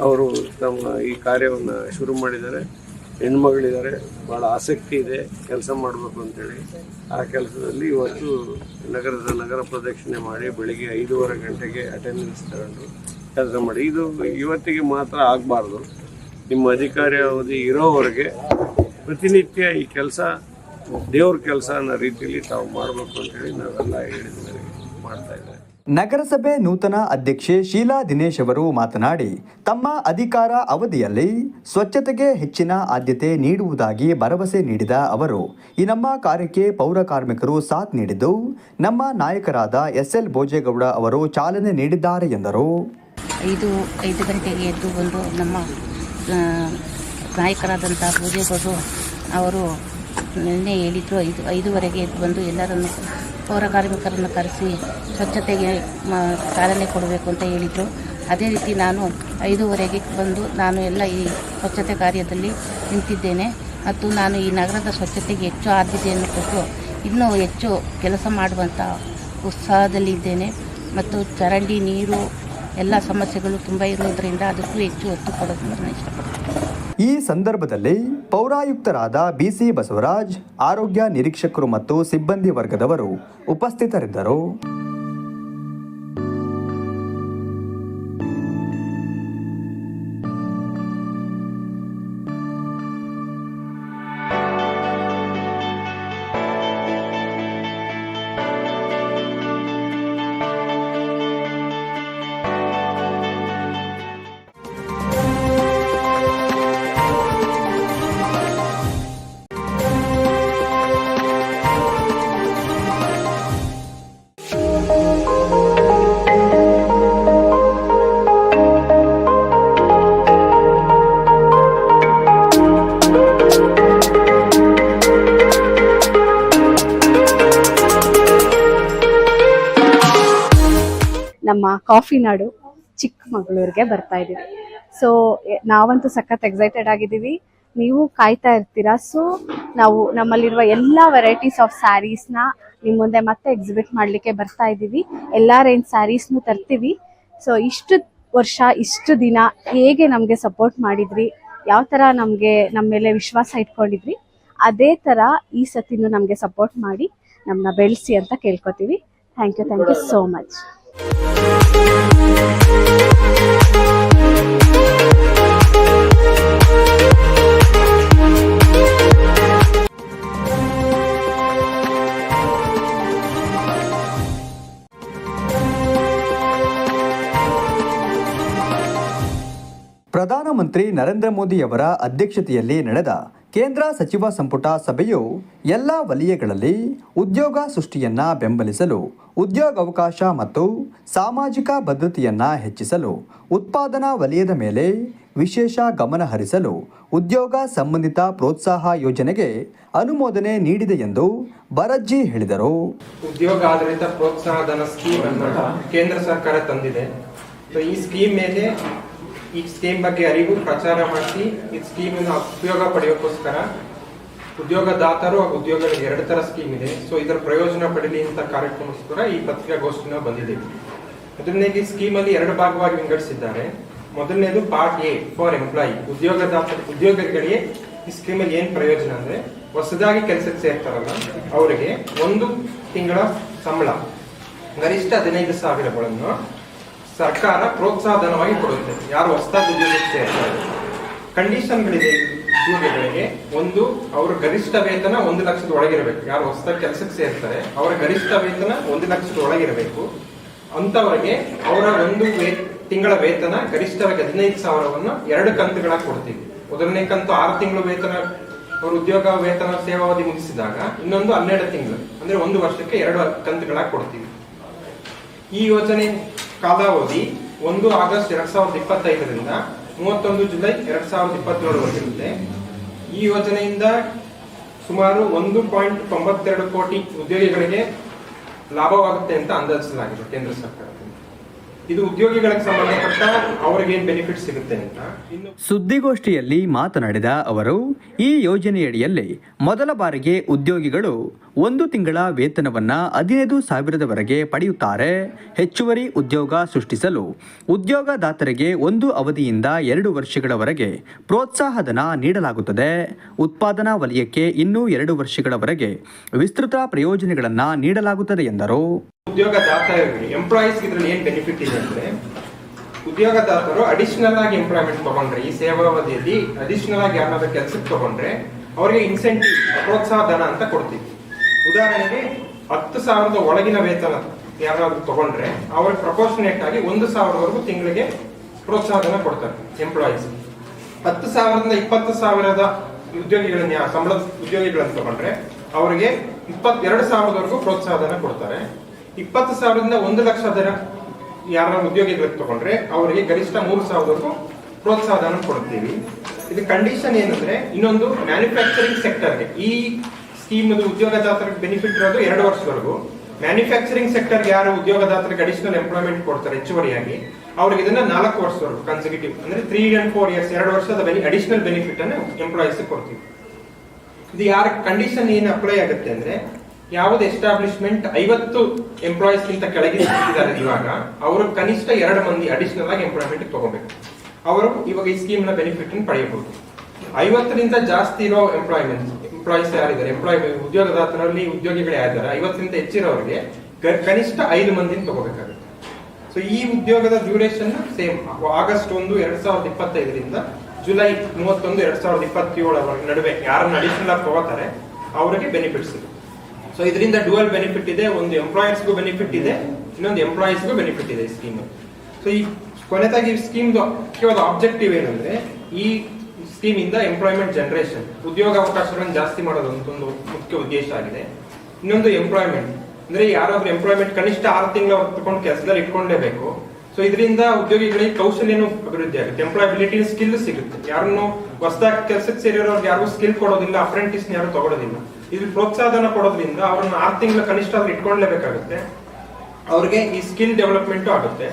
ಅವರು ತಮ್ಮ ಈ ಕಾರ್ಯವನ್ನು ಶುರು ಮಾಡಿದ್ದಾರೆ. ಹೆಣ್ಮಗಳಿದ್ದಾರೆ ಭಾಳ ಆಸಕ್ತಿ ಇದೆ, ಕೆಲಸ ಮಾಡಬೇಕು ಅಂತೇಳಿ. ಆ ಕೆಲಸದಲ್ಲಿ ಇವತ್ತು ನಗರದ ನಗರ ಪ್ರದಕ್ಷಿಣೆ ಮಾಡಿ ಬೆಳಿಗ್ಗೆ ಐದೂವರೆ ಗಂಟೆಗೆ ಅಟೆಂಡೆನ್ಸ್ ತಗೊಂಡು ಕೆಲಸ ಮಾಡಿ. ಇದು ಇವತ್ತಿಗೆ ಮಾತ್ರ ಆಗಬಾರ್ದು. ನಿಮ್ಮ ಅಧಿಕಾರಿ ಅವಧಿ ಇರೋವರೆಗೆ ಪ್ರತಿನಿತ್ಯ ಈ ಕೆಲಸ, ದೇವ್ರ ಕೆಲಸ ಅನ್ನೋ ರೀತಿಯಲ್ಲಿ ತಾವು ಮಾಡಬೇಕು ಅಂತೇಳಿ ನಾವೆಲ್ಲ ಹೇಳಿದ ಮಾಡ್ತಾ ಇದ್ದೇವೆ. ನಗರಸಭೆ ನೂತನ ಅಧ್ಯಕ್ಷೆ ಶೀಲಾ ದಿನೇಶ್ ಅವರು ಮಾತನಾಡಿ, ತಮ್ಮ ಅಧಿಕಾರ ಅವಧಿಯಲ್ಲಿ ಸ್ವಚ್ಛತೆಗೆ ಹೆಚ್ಚಿನ ಆದ್ಯತೆ ನೀಡುವುದಾಗಿ ಭರವಸೆ ನೀಡಿದ ಅವರು, ಈ ನಮ್ಮ ಕಾರ್ಯಕ್ಕೆ ಪೌರ ಕಾರ್ಮಿಕರು ಸಾಥ್ ನೀಡಿದ್ದು, ನಮ್ಮ ನಾಯಕರಾದ ಎಸ್ ಎಲ್ ಭೋಜೇಗೌಡ ಅವರು ಚಾಲನೆ ನೀಡಿದ್ದಾರೆ ಎಂದರು. ಐದು ಐದು ಗಂಟೆಗೆ ಎದ್ದು ಬಂದು ನಮ್ಮ ನಾಯಕರಾದಂಥ ಭೋಜೇಗೌಡರು ಅವರು ನಿನ್ನೆ ಹೇಳಿದ್ರು, ಐದು, ಐದುವರೆಗೆ ಎದ್ದು ಬಂದು ಎಲ್ಲರನ್ನು ಪೌರ ಕಾರ್ಮಿಕರನ್ನು ಕರೆಸಿ ಸ್ವಚ್ಛತೆಗೆ ಚಾಲನೆ ಕೊಡಬೇಕು ಅಂತ ಹೇಳಿದರು. ಅದೇ ರೀತಿ ನಾನು ಐದೂವರೆಗೆ ಬಂದು ನಾನು ಎಲ್ಲ ಈ ಸ್ವಚ್ಛತೆ ಕಾರ್ಯದಲ್ಲಿ ನಿಂತಿದ್ದೇನೆ. ಮತ್ತು ನಾನು ಈ ನಗರದ ಸ್ವಚ್ಛತೆಗೆ ಹೆಚ್ಚು ಆದ್ಯತೆಯನ್ನು ಕೊಟ್ಟು ಇನ್ನೂ ಹೆಚ್ಚು ಕೆಲಸ ಮಾಡುವಂಥ ಉತ್ಸಾಹದಲ್ಲಿದ್ದೇನೆ ಮತ್ತು ಚರಂಡಿ, ನೀರು, ಎಲ್ಲ ಸಮಸ್ಯೆಗಳು ತುಂಬ ಇರುವುದರಿಂದ ಅದಕ್ಕೂ ಹೆಚ್ಚು ಒತ್ತು ಕೊಡೋದನ್ನು ನಾನು ಇಷ್ಟಪಡ್ತೀನಿ. ಈ ಸಂದರ್ಭದಲ್ಲಿ ಪೌರಾಯುಕ್ತರಾದ ಬಿಸಿ ಬಸವರಾಜ್ ಆರೋಗ್ಯ ನಿರೀಕ್ಷಕರು ಮತ್ತು ಸಿಬ್ಬಂದಿ ವರ್ಗದವರು ಉಪಸ್ಥಿತರಿದ್ದರು. ನಮ್ಮ ಕಾಫಿ ನಾಡು ಚಿಕ್ಕಮಗಳೂರಿಗೆ ಬರ್ತಾ ಇದ್ದೀವಿ. ಸೊ ನಾವಂತೂ ಸಖತ್ ಎಕ್ಸೈಟೆಡ್ ಆಗಿದ್ದೀವಿ. ನೀವು ಕಾಯ್ತಾ ಇರ್ತೀರಾ? ಸೊ ನಾವು ನಮ್ಮಲ್ಲಿರುವ ಎಲ್ಲ ವೆರೈಟೀಸ್ ಆಫ್ ಸ್ಯಾರೀಸ್ನ ನಿಮ್ಮ ಮುಂದೆ ಮತ್ತೆ ಎಕ್ಸಿಬಿಟ್ ಮಾಡಲಿಕ್ಕೆ ಬರ್ತಾ ಇದ್ದೀವಿ. ಎಲ್ಲ ರೇಂಜ್ ಸ್ಯಾರೀಸ್ನು ತರ್ತೀವಿ. ಸೊ ಇಷ್ಟು ವರ್ಷ, ಇಷ್ಟು ದಿನ ಹೇಗೆ ನಮಗೆ ಸಪೋರ್ಟ್ ಮಾಡಿದ್ರಿ? ಯಾವ ಥರ ನಮಗೆ ನಮ್ಮ ಮೇಲೆ ವಿಶ್ವಾಸ ಇಟ್ಕೊಂಡಿದ್ರಿ? ಅದೇ ಥರ ಈ ಸತಿನೂ ನಮಗೆ ಸಪೋರ್ಟ್ ಮಾಡಿ ನಮ್ಮನ್ನ ಬೆಳೆಸಿ ಅಂತ ಕೇಳ್ಕೊತೀವಿ. Thank you thank you so much ಪ್ರಧಾನಮಂತ್ರಿ ನರೇಂದ್ರ ಮೋದಿ ಅವರ ಅಧ್ಯಕ್ಷತೆಯಲ್ಲಿ ನಡೆದ ಕೇಂದ್ರ ಸಚಿವ ಸಂಪುಟ ಸಭೆಯು ಎಲ್ಲ ವಲಯಗಳಲ್ಲಿ ಉದ್ಯೋಗ ಸೃಷ್ಟಿಯನ್ನು ಬೆಂಬಲಿಸಲು ಉದ್ಯೋಗಾವಕಾಶ ಮತ್ತು ಸಾಮಾಜಿಕ ಭದ್ರತೆಯನ್ನು ಹೆಚ್ಚಿಸಲು, ಉತ್ಪಾದನಾ ವಲಯದ ಮೇಲೆ ವಿಶೇಷ ಗಮನ ಹರಿಸಲು ಉದ್ಯೋಗ ಸಂಬಂಧಿತ ಪ್ರೋತ್ಸಾಹ ಯೋಜನೆಗೆ ಅನುಮೋದನೆ ನೀಡಿದೆ ಎಂದು ಬರಜ್ಜಿ ಹೇಳಿದರು. ಉದ್ಯೋಗ ಆಧಾರಿತ ಪ್ರೋತ್ಸಾಹಧನ ಸ್ಕೀಮ್ ಅನ್ನು ಕೇಂದ್ರ ಸರ್ಕಾರ ತಂದಿದೆ. ಈ ಸ್ಕೀಮ್ ಮೇಲೆ ಈ ಸ್ಕೀಮ್ ಬಗ್ಗೆ ಅರಿವು, ಪ್ರಚಾರ ಮಾಡಿಸಿ, ಈ ಸ್ಕೀಮ್ ಉಪಯೋಗ ಪಡೆಯೋಕ್ಕೋಸ್ಕರ ಉದ್ಯೋಗದಾತರು ಹಾಗೂ ಉದ್ಯೋಗಗಳಿಗೆ ಎರಡು ತರ ಸ್ಕೀಮ್ ಇದೆ. ಸೊ ಇದರ ಪ್ರಯೋಜನ ಪಡೀಲಿ ಅಂತ ಕಾರ್ಯಕ್ರಮಕ್ಕೋಸ್ಕರ ಈ ಪತ್ರಿಕಾಗೋಷ್ಠಿನ ಬಂದಿದ್ದೀವಿ ಈ ಸ್ಕೀಮ್ ಅಲ್ಲಿ ಎರಡು ಭಾಗವಾಗಿ ವಿಂಗಡಿಸಿದ್ದಾರೆ. ಮೊದಲನೇದು ಪಾರ್ಟ್ ಎ ಫಾರ್ ಎಂಪ್ಲಾಯಿ ಉದ್ಯೋಗದಾತ, ಉದ್ಯೋಗಿಗಳಿಗೆ ಈ ಸ್ಕೀಮ್ ಅಲ್ಲಿ ಏನ್ ಪ್ರಯೋಜನ ಅಂದ್ರೆ ಹೊಸದಾಗಿ ಕೆಲಸಕ್ಕೆ ಸೇರ್ತಾರಲ್ಲ, ಅವರಿಗೆ ಒಂದು ತಿಂಗಳ ಸಂಬಳ, ಗರಿಷ್ಠ ಹದಿನೈದು ಸಾವಿರಗಳನ್ನು ಸರ್ಕಾರ ಪ್ರೋತ್ಸಾಹಧನವಾಗಿ ಕೊಡುತ್ತೆ. ಯಾರು ಹೊಸದಾಗಿ ಉದ್ಯೋಗಕ್ಕೆ ಕಂಡೀಷನ್ಗಳಿದೆ ಉದ್ಯೋಗಿಗಳಿಗೆ ಒಂದು, ಅವರ ಗರಿಷ್ಠ ವೇತನ ಒಂದು ಲಕ್ಷದ ಒಳಗಿರಬೇಕು. ಯಾರು ಹೊಸದಾಗಿ ಕೆಲಸಕ್ಕೆ ಸೇರ್ತಾರೆ, ಅವರ ಗರಿಷ್ಠ ವೇತನ ಒಂದು ಲಕ್ಷದ ಒಳಗಿರಬೇಕು. ಅಂತವರಿಗೆ ಅವರ ಒಂದು ತಿಂಗಳ ವೇತನ ಗರಿಷ್ಠವಾಗಿ ಹದಿನೈದು ಸಾವಿರವನ್ನು ಎರಡು ಕಂತುಗಳಾಗಿ ಕೊಡ್ತೀವಿ. ಮೊದಲನೇ ಕಂತು ಆರು ತಿಂಗಳು ವೇತನ, ಅವರು ಉದ್ಯೋಗ ವೇತನ ಸೇವಾವಧಿ ಮುಗಿಸಿದಾಗ ಇನ್ನೊಂದು ಹನ್ನೆರಡು ತಿಂಗಳು, ಅಂದ್ರೆ ಒಂದು ವರ್ಷಕ್ಕೆ ಎರಡು ಕಂತುಗಳಾಗಿ ಕೊಡ್ತೀವಿ. ಈ ಯೋಜನೆ ಕಾಲಾವಧಿ ಒಂದು ಆಗಸ್ಟ್ ಎರಡ್ ಸಾವಿರದ ಇಪ್ಪತ್ತೈದರಿಂದ ಮೂವತ್ತೊಂದು ಜುಲೈ ಎರಡ್ ಸಾವಿರದ ಇಪ್ಪತ್ತೇಳರವರೆಗಿರುತ್ತೆ ಈ ಯೋಜನೆಯಿಂದ ಸುಮಾರು ಒಂದು ಪಾಯಿಂಟ್ ತೊಂಬತ್ತೆರಡು ಕೋಟಿ ಉದ್ಯೋಗಿಗಳಿಗೆ ಲಾಭವಾಗುತ್ತೆ ಅಂತ ಅಂದಾಜಿಸಲಾಗಿದೆ ಕೇಂದ್ರ ಸರ್ಕಾರದಿಂದ ಇದು ಉದ್ಯೋಗಿಗಳಿಗೆ ಸಂಬಂಧಪಟ್ಟ ಅವರಿಗೆ ಏನ್ ಬೆನಿಫಿಟ್ ಸಿಗುತ್ತೆ ಅಂತ. ಸುದ್ದಿಗೋಷ್ಠಿಯಲ್ಲಿ ಮಾತನಾಡಿದ ಅವರು, ಈ ಯೋಜನೆಯಡಿಯಲ್ಲಿ ಮೊದಲ ಬಾರಿಗೆ ಉದ್ಯೋಗಿಗಳು ಒಂದು ತಿಂಗಳ ವೇತನವನ್ನು ಹದಿನೈದು ಸಾವಿರದವರೆಗೆ ಪಡೆಯುತ್ತಾರೆ. ಹೆಚ್ಚುವರಿ ಉದ್ಯೋಗ ಸೃಷ್ಟಿಸಲು ಉದ್ಯೋಗದಾತರಿಗೆ ಒಂದು ಅವಧಿಯಿಂದ ಎರಡು ವರ್ಷಗಳವರೆಗೆ ಪ್ರೋತ್ಸಾಹಧನ ನೀಡಲಾಗುತ್ತದೆ. ಉತ್ಪಾದನಾ ವಲಯಕ್ಕೆ ಇನ್ನೂ ಎರಡು ವರ್ಷಗಳವರೆಗೆ ವಿಸ್ತೃತ ಪ್ರಯೋಜನಗಳನ್ನು ನೀಡಲಾಗುತ್ತದೆ ಎಂದರು. ಉದ್ಯೋಗದಾತರಿಗೆ ಎಂಪ್ಲಾಯೀಸ್ ಇದ್ರಲ್ಲಿ ಏನ್ ಬೆನಿಫಿಟ್ ಇದೆ ಅಂದ್ರೆ, ಉದ್ಯೋಗದಾತರು ಅಡಿಷನಲ್ ಆಗಿ ಎಂಪ್ಲಾಯ್ಮೆಂಟ್ ತಗೊಂಡ್ರೆ, ಈ ಸೇವಾವಧಿಯಲ್ಲಿ ಅಡಿಷನಲ್ ಆಗಿ ಯಾರಾದ್ರೂ ಕೆಲಸಕ್ಕೆ ತಗೊಂಡ್ರೆ, ಅವರಿಗೆ ಇನ್ಸೆಂಟಿವ್ ಪ್ರೋತ್ಸಾಹ ಧನ ಅಂತ ಕೊಡ್ತೀವಿ. ಉದಾಹರಣೆಗೆ, ಹತ್ತು ಸಾವಿರದ ಒಳಗಿನ ವೇತನ ಯಾರಾದ್ರೂ ತಗೊಂಡ್ರೆ ಅವ್ರಿಗೆ ಪ್ರಪೋರ್ಷನೇಟ್ ಆಗಿ ಒಂದು ಸಾವಿರವರೆಗೂ ತಿಂಗಳಿಗೆ ಪ್ರೋತ್ಸಾಹ ಧನ ಕೊಡ್ತಾರೆ ಎಂಪ್ಲಾಯೀಸ್ ಹತ್ತು ಸಾವಿರದಿಂದ ಇಪ್ಪತ್ತು ಸಾವಿರದ ಉದ್ಯೋಗಿಗಳನ್ನ ಸಂಬಳದ ಉದ್ಯೋಗಿಗಳನ್ನು ತಗೊಂಡ್ರೆ, ಅವರಿಗೆ ಇಪ್ಪತ್ತೆರಡು ಸಾವಿರದವರೆಗೂ ಪ್ರೋತ್ಸಾಹ ಧನ ಕೊಡ್ತಾರೆ. ಇಪ್ಪತ್ತು ಸಾವಿರದಿಂದ ಒಂದು ಲಕ್ಷ ದರ ಯಾರ ಉದ್ಯೋಗಿಗಳಿಗೆ ತಗೊಂಡ್ರೆ ಅವರಿಗೆ ಗರಿಷ್ಠ ಮೂರು ಸಾವಿರಕ್ಕೂ ಪ್ರೋತ್ಸಾಹ ಧನ ಕೊಡ್ತೀವಿ. ಇದು ಕಂಡೀಷನ್ ಏನಂದ್ರೆ ಇನ್ನೊಂದು ಮ್ಯಾನುಫ್ಯಾಕ್ಚರಿಂಗ್ ಸೆಕ್ಟರ್ಗೆ ಈ ಸ್ಕೀಮ್ ಉದ್ಯೋಗದಾತರಿಗೆ ಬೆನಿಫಿಟ್ ಇರೋದು ಎರಡು ವರ್ಷದವರೆಗೂ. ಮ್ಯಾನುಫ್ಯಾಕ್ಚರಿಂಗ್ ಸೆಕ್ಟರ್ಗೆ ಯಾರು ಉದ್ಯೋಗದಾತರಿಗೆ ಅಡಿಷನಲ್ ಎಂಪ್ಲಾಯ್ಮೆಂಟ್ ಕೊಡ್ತಾರೆ ಹೆಚ್ಚುವರಿಯಾಗಿ, ಅವ್ರಿಗೆ ಇದನ್ನ ನಾಲ್ಕು ವರ್ಷದವರೆಗೂ ಕನ್ಸಿಕ್ಯೂಟಿವ್ ಅಂದ್ರೆ ತ್ರೀ ಅಂಡ್ ಫೋರ್ ಇಯರ್ಸ್ ಎರಡು ವರ್ಷದ ಅಡಿಷನಲ್ ಬೆನಿಫಿಟ್ ಅನ್ನು ಎಂಪ್ಲಾಯೀಸ್ ಕೊಡ್ತೀವಿ. ಇದು ಯಾರ ಕಂಡೀಷನ್ ಏನು ಅಪ್ಲೈ ಆಗುತ್ತೆ ಅಂದ್ರೆ ಯಾವುದೇ ಎಸ್ಟಾಬ್ಲಿಷ್ಮೆಂಟ್ ಐವತ್ತು ಎಂಪ್ಲಾಯೀಸ್ ಗಿಂತ ಕೆಳಗೆ ಸಿಕ್ಕಿದ್ದಾರೆ ಇವಾಗ, ಅವರು ಕನಿಷ್ಠ ಎರಡು ಮಂದಿ ಅಡಿಷನಲ್ ಆಗಿ ಎಂಪ್ಲಾಯ್ಮೆಂಟ್ ತಗೋಬೇಕು. ಅವರು ಇವಾಗ ಈ ಸ್ಕೀಮ್ನ ಬೆನಿಫಿಟ್ ಪಡೆಯಬಹುದು. ಐವತ್ತರಿಂದ ಜಾಸ್ತಿ ಇರೋ ಎಂಪ್ಲಾಯ್ಮೆಂಟ್ ಎಂಪ್ಲಾಯೀಸ್ ಯಾರಿದ್ದಾರೆ? ಎಂಪ್ಲಾಯ್ ಉದ್ಯೋಗದಾತರಲ್ಲಿ ಉದ್ಯೋಗಿಗಳು ಯಾರಿದ್ದಾರೆ? ಐವತ್ತರಿಂದ ಹೆಚ್ಚಿರೋರಿಗೆ ಕನಿಷ್ಠ ಐದು ಮಂದಿನ ತಗೋಬೇಕಾಗುತ್ತೆ. ಸೊ ಈ ಉದ್ಯೋಗದ ಡ್ಯೂರೇಷನ್ ಸೇಮ್ ಆಗಸ್ಟ್ ಒಂದು, ಎರಡ್ ಸಾವಿರದ ಇಪ್ಪತ್ತೈದರಿಂದ ಜುಲೈ ಮೂವತ್ತೊಂದು, ಎರಡ್ ಸಾವಿರದ ಇಪ್ಪತ್ತೇಳರ ನಡುವೆ ಯಾರನ್ನ ಅಡಿಷನಲ್ ಆಗಿ ತಗೋತಾರೆ, ಅವರಿಗೆ ಬೆನಿಫಿಟ್ ಇದೆ ಸೊ ಇದರಿಂದ ಡುವಲ್ ಬೆನಿಫಿಟ್ ಇದೆ, ಒಂದು ಎಂಪ್ಲಾಯರ್ಸ್ಗೂ ಬೆನಿಫಿಟ್ ಇದೆ, ಇನ್ನೊಂದು ಎಂಪ್ಲಾಯೀಸ್ಗೂ ಬೆನಿಫಿಟ್ ಇದೆ ಈ ಸ್ಕೀಮ್ ಸೊ ಈ ಕೊನೆತಾಗಿ ಈ ಸ್ಕೀಮ್ ಮುಖ್ಯವಾದ ಆಬ್ಜೆಕ್ಟಿವ್ ಏನಂದ್ರೆ, ಈ ಸ್ಕೀಮ್ ಇಂದ ಎಂಪ್ಲಾಯ್ಮೆಂಟ್ ಜನರೇಷನ್ ಉದ್ಯೋಗ ಅವಕಾಶಗಳನ್ನು ಜಾಸ್ತಿ ಮಾಡೋದು ಒಂದು ಮುಖ್ಯ ಉದ್ದೇಶ ಆಗಿದೆ. ಇನ್ನೊಂದು ಎಂಪ್ಲಾಯ್ಮೆಂಟ್ ಅಂದ್ರೆ ಯಾರಾದ್ರೂ ಎಂಪ್ಲಾಯ್ಮೆಂಟ್ ಕನಿಷ್ಠ ಆರು ತಿಂಗಳು ತಗೊಂಡು ಕೆಲಸದಲ್ಲಿ ಇಟ್ಕೊಂಡೇಬೇಕು ಸೊ ಇದರಿಂದ ಉದ್ಯೋಗಿಗಳಿಗೆ ಕೌಶಲ್ಯನೂ ಅಭಿವೃದ್ಧಿ ಆಗುತ್ತೆ ಎಂಪ್ಲಾಯಬಿಲಿಟಿ ಸ್ಕಿಲ್ ಸಿಗುತ್ತೆ. ಯಾರನ್ನು ಹೊಸದಾಗಿ ಕೆಲಸಕ್ಕೆ ಸೇರಿರೋರ್ಗೆ ಯಾರು ಸ್ಕಿಲ್ ಕೊಡೋದಿಲ್ಲ ಅಪ್ರೆಂಟಿಸ್ ಯಾರು ತಗೊಳ್ಳೋದಿಲ್ಲ ಇದು ಪ್ರೋತ್ಸಾಹನ ಕೊಡೋದ್ರಿಂದ ಅವ್ರನ್ನ ಆರು ತಿಂಗಳ ಕನಿಷ್ಠ ಆದ್ರೆ ಇಟ್ಕೊಳ್ಲೇಬೇಕಾಗುತ್ತೆ. ಅವ್ರಿಗೆ ಈ ಸ್ಕಿಲ್ ಡೆವಲಪ್ಮೆಂಟ್ ಆಗುತ್ತೆ.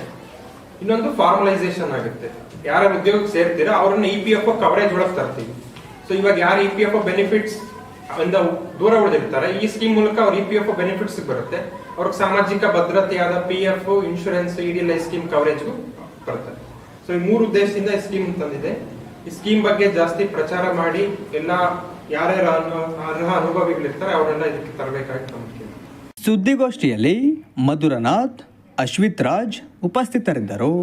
ಇನ್ನೊಂದು ಫಾರ್ಮಲೈಸೇಷನ್ ಆಗುತ್ತೆ. ಯಾರ ಉದ್ಯೋಗಕ್ಕೆ ಸೇರ್ತೀರಾ, ಅವ್ರನ್ನ ಇ ಪಿ ಎಫ್ ಕವರೇಜ್ ಒಳಗೆ ತರ್ತೀವಿ. ಸೊ ಇವಾಗ ಯಾರು ಇ ಪಿ ಎಫ್ ಬೆನಿಫಿಟ್ಸ್ ಇಂದ ದೂರ ಉಳಿದಿರ್ತಾರೆ, ಈ ಸ್ಕೀಮ್ ಮೂಲಕ ಅವ್ರ ಇ ಪಿ ಎಫ್ ಬೆನಿಫಿಟ್ಸ್ ಬರುತ್ತೆ. ಅವ್ರಿಗೆ ಸಾಮಾಜಿಕ ಭದ್ರತೆಯಾದ P F insurance EDL scheme ಕವರೇಜ್ಗೂ ಬರುತ್ತೆ. ಸೊ ಈ ಮೂರು ಉದ್ದೇಶದಿಂದ ಈ ಸ್ಕೀಮ್ ತಂದಿದೆ. ಈ ಸ್ಕೀಮ್ ಬಗ್ಗೆ ಜಾಸ್ತಿ ಪ್ರಚಾರ ಮಾಡಿ ಎಲ್ಲ ಸುದ್ದಿಗೋಷ್ಠಿಯಲ್ಲಿ ಮಧುರನಾಥ್ ಅಶ್ವಿತ್ ರಾಜ್ ಉಪಸ್ಥಿತರಿದ್ದರು.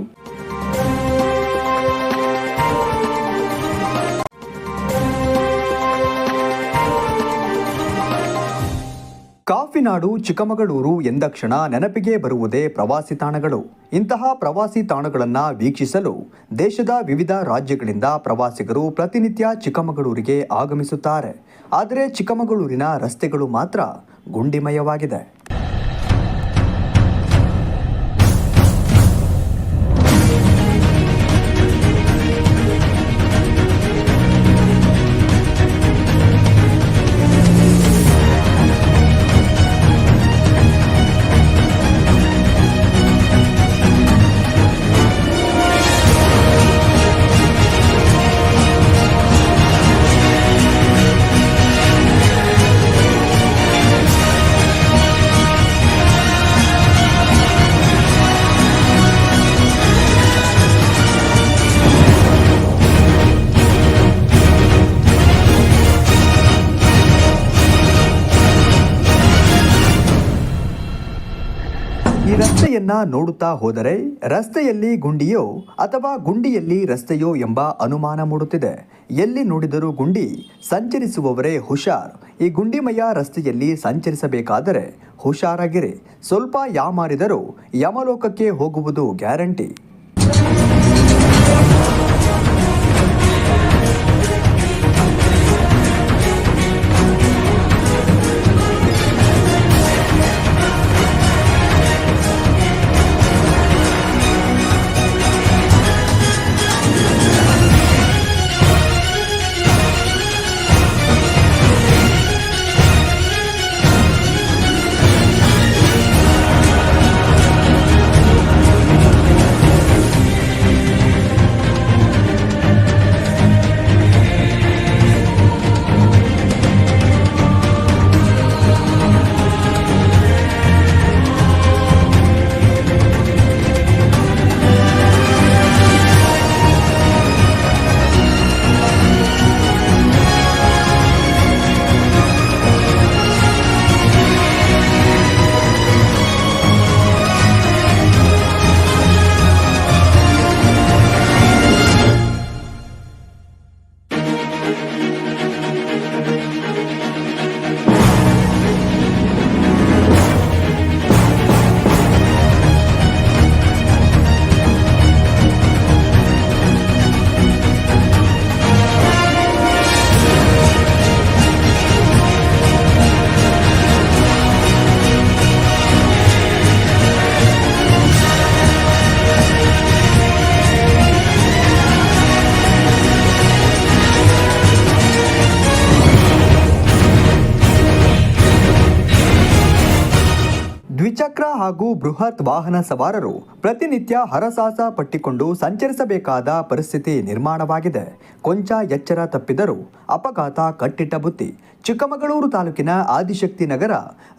ಕಾಫಿನಾಡು ಚಿಕ್ಕಮಗಳೂರು ಎಂದಕ್ಷಣ ನೆನಪಿಗೆ ಬರುವುದೇ ಪ್ರವಾಸಿ ತಾಣಗಳು. ಇಂತಹ ಪ್ರವಾಸಿ ತಾಣಗಳನ್ನು ವೀಕ್ಷಿಸಲು ದೇಶದ ವಿವಿಧ ರಾಜ್ಯಗಳಿಂದ ಪ್ರವಾಸಿಗರು ಪ್ರತಿನಿತ್ಯ ಚಿಕ್ಕಮಗಳೂರಿಗೆ ಆಗಮಿಸುತ್ತಾರೆ. ಆದರೆ ಚಿಕ್ಕಮಗಳೂರಿನ ರಸ್ತೆಗಳು ಮಾತ್ರ ಗುಂಡಿಮಯವಾಗಿದೆ. ರಸ್ತೆಯನ್ನ ನೋಡುತ್ತಾ ಹೋದರೆ ರಸ್ತೆಯಲ್ಲಿ ಗುಂಡಿಯೋ ಅಥವಾ ಗುಂಡಿಯಲ್ಲಿ ರಸ್ತೆಯೋ ಎಂಬ ಅನುಮಾನ ಮೂಡುತ್ತಿದೆ. ಎಲ್ಲಿ ನೋಡಿದರೂ ಗುಂಡಿ ಸಂಚರಿಸುವವರೇ ಹುಷಾರ್. ಈ ಗುಂಡಿಮಯ ರಸ್ತೆಯಲ್ಲಿ ಸಂಚರಿಸಬೇಕಾದರೆ ಹುಷಾರಾಗಿರಿ. ಸ್ವಲ್ಪ ಯಾಮಾರಿದರೂ ಯಮಲೋಕಕ್ಕೆ ಹೋಗುವುದು ಗ್ಯಾರಂಟಿ. ಹಾಗೂ ಬೃಹತ್ ವಾಹನ ಸವಾರರು ಪ್ರತಿನಿತ್ಯ ಹರಸಾಹಸ ಪಟ್ಟಿಕೊಂಡು ಸಂಚರಿಸಬೇಕಾದ ಪರಿಸ್ಥಿತಿ ನಿರ್ಮಾಣವಾಗಿದೆ. ಕೊಂಚ ಎಚ್ಚರ ತಪ್ಪಿದರೂ ಅಪಘಾತ ಕಟ್ಟಿಟ್ಟ ಬುತ್ತಿ ಚಿಕ್ಕಮಗಳೂರು ತಾಲೂಕಿನ ಆದಿಶಕ್ತಿ ನಗರ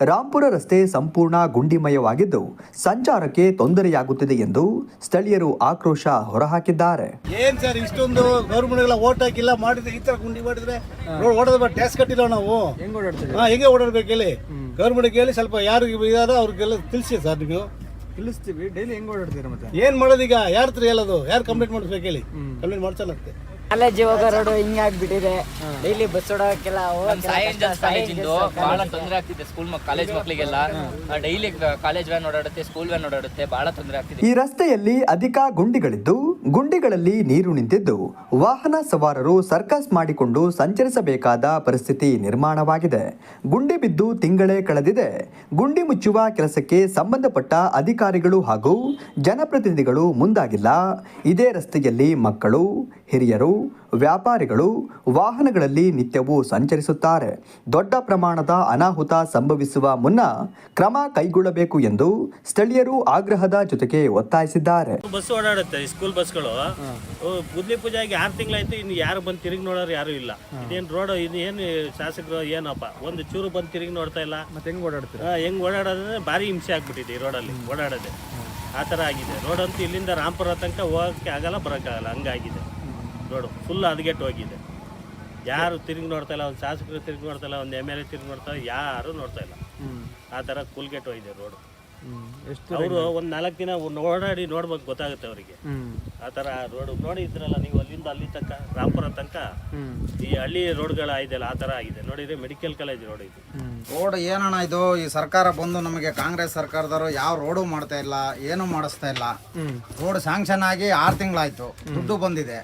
ರಾಂಪುರ ರಸ್ತೆ ಸಂಪೂರ್ಣ ಗುಂಡಿಮಯವಾಗಿದ್ದು ಸಂಚಾರಕ್ಕೆ ತೊಂದರೆಯಾಗುತ್ತಿದೆ ಎಂದು ಸ್ಥಳೀಯರು ಆಕ್ರೋಶ ಹೊರಹಾಕಿದ್ದಾರೆ. ಏನ್ ಸರ್ ಇಷ್ಟೊಂದು ಗೌರ್ಮೆಂಟ್ಗಳ ಓಟ್ ಹಾಕಿಲ್ಲ ಮಾಡಿದ್ರೆ ಈ ತರ ಗುಂಡಿ ಮಾಡಿದ್ರೆ ರೋಡ್ ಓಡೋದ ಟ್ಯಾಕ್ಸ್ ಕಟ್ಟಿಲ್ಲ ನಾವು. ಹೆಂಗ್ ಓಡಾಡ್ಬೇಕು ಹೇಳಿ. ಗೌರ್ಮೆಂಟ್ ಹೇಳಿ ಸ್ವಲ್ಪ ಯಾರು ಇದಾದ ಅವ್ರಿಗೆಲ್ಲ ತಿಳಿಸಿ. ಸರ್ ನೀವು? ತಿಳಿಸ್ತೀವಿ ಡೈಲಿ ಹೆಂಗ್ ಓಡಾಡ್ತೀರಾ ಮತ್ತೆ? ಏನ್ ಮಾಡೋದೀಗ ಯಾರ ಹತ್ರ ಹೇಳೋದು? ಯಾರು ಕಂಪ್ಲೇಂಟ್ ಮಾಡಿಸ್ಬೇಕು ಹೇಳಿ? ಕಂಪ್ಲೇಂಟ್ ಮಾಡ್ಸಲ್ಲಂತೆ ಕಾಲೇಜ್ ಹೋಗೋ ರೋಡ್ ಹಿಂಗೆ ಆಗ್ಬಿಟ್ಟಿದೆ. ಡೈಲಿ ಬಸ್ ಓಡೋಕೆಲ್ಲ ಕಾಲೇಜಿಂದು ಬಹಳ ತೊಂದರೆ ಆಗ್ತಿದೆ ಸ್ಕೂಲ್ ಕಾಲೇಜ್ ಮಕ್ಕಳಿಗೆಲ್ಲ ಡೈಲಿ ಕಾಲೇಜ್ ವ್ಯಾನ್ ಓಡಾಡುತ್ತೆ ಸ್ಕೂಲ್ ವ್ಯಾನ್ ಓಡಾಡುತ್ತೆ ಬಹಳ ತೊಂದರೆ ಆಗ್ತಿದೆ. ಈ ರಸ್ತೆಯಲ್ಲಿ ಅಧಿಕ ಗುಂಡಿಗಳಿದ್ದು ಗುಂಡಿಗಳಲ್ಲಿ ನೀರು ನಿಂತಿದ್ದು. ವಾಹನ ಸವಾರರು ಸರ್ಕಸ್ ಮಾಡಿಕೊಂಡು ಸಂಚರಿಸಬೇಕಾದ ಪರಿಸ್ಥಿತಿ ನಿರ್ಮಾಣವಾಗಿದೆ. ಗುಂಡಿ ಬಿದ್ದು ತಿಂಗಳೇ ಕಳೆದಿದೆ. ಗುಂಡಿ ಮುಚ್ಚುವ ಕೆಲಸಕ್ಕೆ ಸಂಬಂಧಪಟ್ಟ ಅಧಿಕಾರಿಗಳು ಹಾಗೂ ಜನಪ್ರತಿನಿಧಿಗಳು ಮುಂದಾಗಿಲ್ಲ. ಇದೇ ರಸ್ತೆಯಲ್ಲಿ ಮಕ್ಕಳು ಹಿರಿಯರು ವ್ಯಾಪಾರಿಗಳು ವಾಹನಗಳಲ್ಲಿ ನಿತ್ಯವೂ ಸಂಚರಿಸುತ್ತಾರೆ. ದೊಡ್ಡ ಪ್ರಮಾಣದ ಅನಾಹುತ ಸಂಭವಿಸುವ ಮುನ್ನ ಕ್ರಮ ಕೈಗೊಳ್ಳಬೇಕು ಎಂದು ಸ್ಥಳೀಯರು ಆಗ್ರಹದ ಜೊತೆಗೆ ಒತ್ತಾಯಿಸಿದ್ದಾರೆ. ಬಸ್ ಓಡಾಡುತ್ತೆ ಸ್ಕೂಲ್ ಬಸ್ಗಳು ಬುದ್ಲಿ ಪೂಜೆಗೆ ಆರು ತಿಂಗಳಾಯ್ತು ಇನ್ನು ಯಾರು ಬಂದು ತಿರುಗಿ ನೋಡೋರು ಯಾರು ಇಲ್ಲ. ಇದೇನು ರೋಡ್ ಇದು ಏನು ಶಾಸಕರು ಏನಪ್ಪ ಒಂದು ಚೂರು ಬಂದು ತಿರುಗಿ ನೋಡ್ತಾ ಇಲ್ಲ. ಮತ್ತೆ ಹೆಂಗ್ ಓಡಾಡ್ತೀರಾ? ಹೆಂಗ್ ಓಡಾಡೋದಂದ್ರೆ ಭಾರಿ ಹಿಂಸೆ ಆಗ್ಬಿಟ್ಟಿದೆ ಈ ರೋಡಲ್ಲಿ ಓಡಾಡೋದೆ. ಆ ಥರ ಆಗಿದೆ. ರೋಡ್ ಅಂತೂ ಇಲ್ಲಿಂದ ರಾಂಪುರ ತನಕ ಹೋಗೋಕ್ಕೆ ಆಗಲ್ಲ ಬರೋಕ್ಕಾಗಲ್ಲ ಹಂಗಾಗಿದೆ. ರೋಡು ಫುಲ್ ಹದಗೆಟ್ಟು ಹೋಗಿದೆ ಯಾರು ತಿರುಗಿ ನೋಡ್ತಾ ಇಲ್ಲ ಒಂದು ಶಾಸಕರು ತಿರುಗಿ ನೋಡ್ತಾ ಇಲ್ಲ ಒಂದು ಎಂ ಎಲ್ ಎ ತಿರುಗಿ ನೋಡ್ತಾ ಇಲ್ಲ ಯಾರು ನೋಡ್ತಾ ಇಲ್ಲ. ಆ ಥರ ಕೂಲ್ಗೆಟ್ ಹೋಗಿದೆ ರೋಡು. ಎಷ್ಟು ಅವರು ಒಂದು ನಾಲ್ಕು ದಿನ ಓಡಾಡಿ ನೋಡ್ಬೇಕು ಗೊತ್ತಾಗುತ್ತೆ ಅವರಿಗೆ. ಆ ಥರ ರೋಡ್ ನೋಡಿ ಇದ್ರಲ್ಲ ನೀವು ಅಲ್ಲಿಂದ ಅಲ್ಲಿ ತನಕ ರಾಂಪುರ ತನಕ? ಈ ಹಳ್ಳಿ ರೋಡ್ಗಳ ಇದೆಯಲ್ಲ ಆ ಥರ ಆಗಿದೆ. ನೋಡಿದ್ರೆ ಮೆಡಿಕಲ್ ಕಾಲೇಜ್ ರೋಡ್ ಇದು. ರೋಡ್ ಏನಣ್ಣ ಇದು? ಈ ಸರ್ಕಾರ ಬಂದು ನಮಗೆ ಕಾಂಗ್ರೆಸ್ ಸರ್ಕಾರದವರು ಯಾವ ರೋಡು ಮಾಡ್ತಾ ಇಲ್ಲ ಏನು ಮಾಡಿಸ್ತಾ ಇಲ್ಲ? ರೋಡ್ ಸ್ಯಾಂಕ್ಷನ್ ಆಗಿ ಆರು ತಿಂಗಳಾಯ್ತು. ದುಡ್ಡು ಬಂದಿದೆ.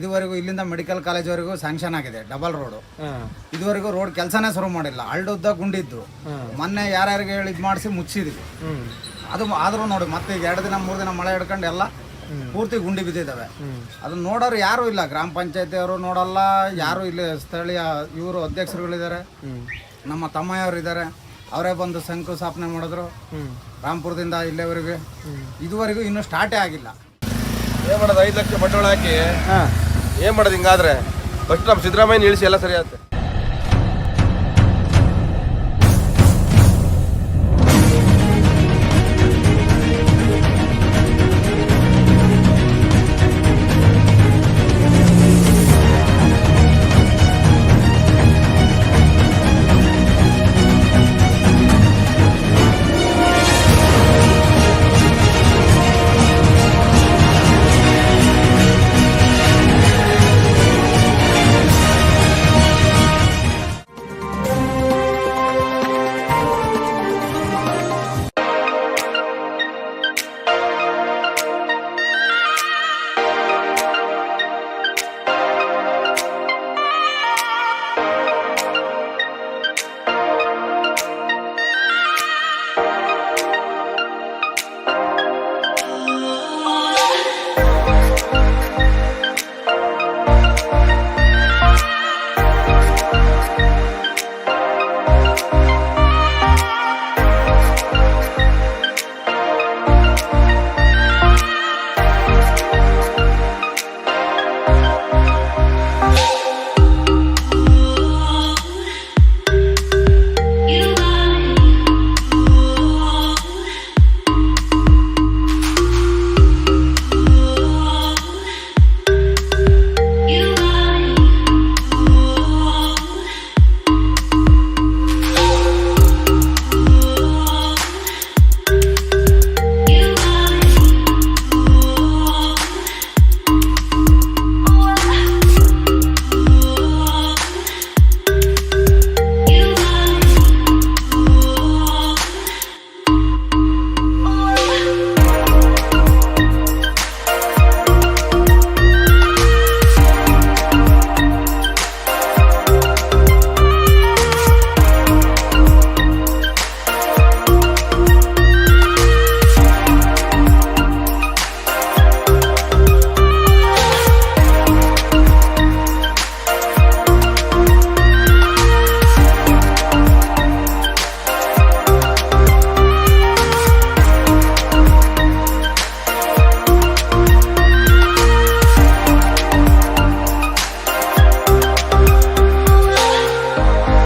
ಇದುವರೆಗೂ ಇಲ್ಲಿಂದ ಮೆಡಿಕಲ್ ಕಾಲೇಜ್ ವರೆಗೂ ಸ್ಯಾಂಕ್ಷನ್ ಆಗಿದೆ ಡಬಲ್ ರೋಡು. ಇದುವರೆಗೂ ರೋಡ್ ಕೆಲಸನೇ ಶುರು ಮಾಡಿಲ್ಲ. ಹಳ್ಳುದ್ದ ಗುಂಡಿದ್ದು. ಮೊನ್ನೆ ಯಾರ್ಯಾರಿಗೆ ಹೇಳಿ ಇದು ಮಾಡಿಸಿ ಮುಚ್ಚಿದ್ವಿ. ಅದು ಆದರೂ ನೋಡಿ ಮತ್ತೆ ಈಗ ಎರಡು ದಿನ ಮೂರು ದಿನ ಮಳೆ ಹಿಡ್ಕೊಂಡು ಎಲ್ಲ ಪೂರ್ತಿ ಗುಂಡಿ ಬಿದ್ದಿದ್ದಾವೆ. ಅದನ್ನ ನೋಡೋರು ಯಾರು ಇಲ್ಲ. ಗ್ರಾಮ ಪಂಚಾಯತಿ ಅವರು ನೋಡಲ್ಲ ಯಾರು ಇಲ್ಲಿ ಸ್ಥಳೀಯ ಇವರು ಅಧ್ಯಕ್ಷರುಗಳಿದ್ದಾರೆ. ನಮ್ಮ ತಮ್ಮಯ್ಯವರು ಇದ್ದಾರೆ. ಅವರೇ ಬಂದು ಶಂಕುಸ್ಥಾಪನೆ ಮಾಡಿದ್ರು. ರಾಮ್ಪುರದಿಂದ ಇಲ್ಲಿವರೆಗೆ. ಇದುವರೆಗೂ ಇನ್ನೂ ಸ್ಟಾರ್ಟೇ ಆಗಿಲ್ಲ. ಏನ್ ಮಾಡೋದು ಐದು ಲಕ್ಷ ಬಂಡವಾಳ ಹಾಕಿ? ಏನ್ ಮಾಡೋದು ಹಿಂಗಾದ್ರೆ? ಫಸ್ಟ್ ನಮ್ಮ ಸಿದ್ದರಾಮಯ್ಯ ಇಳಿಸಿ ಎಲ್ಲ ಸರಿ ಆಗುತ್ತೆ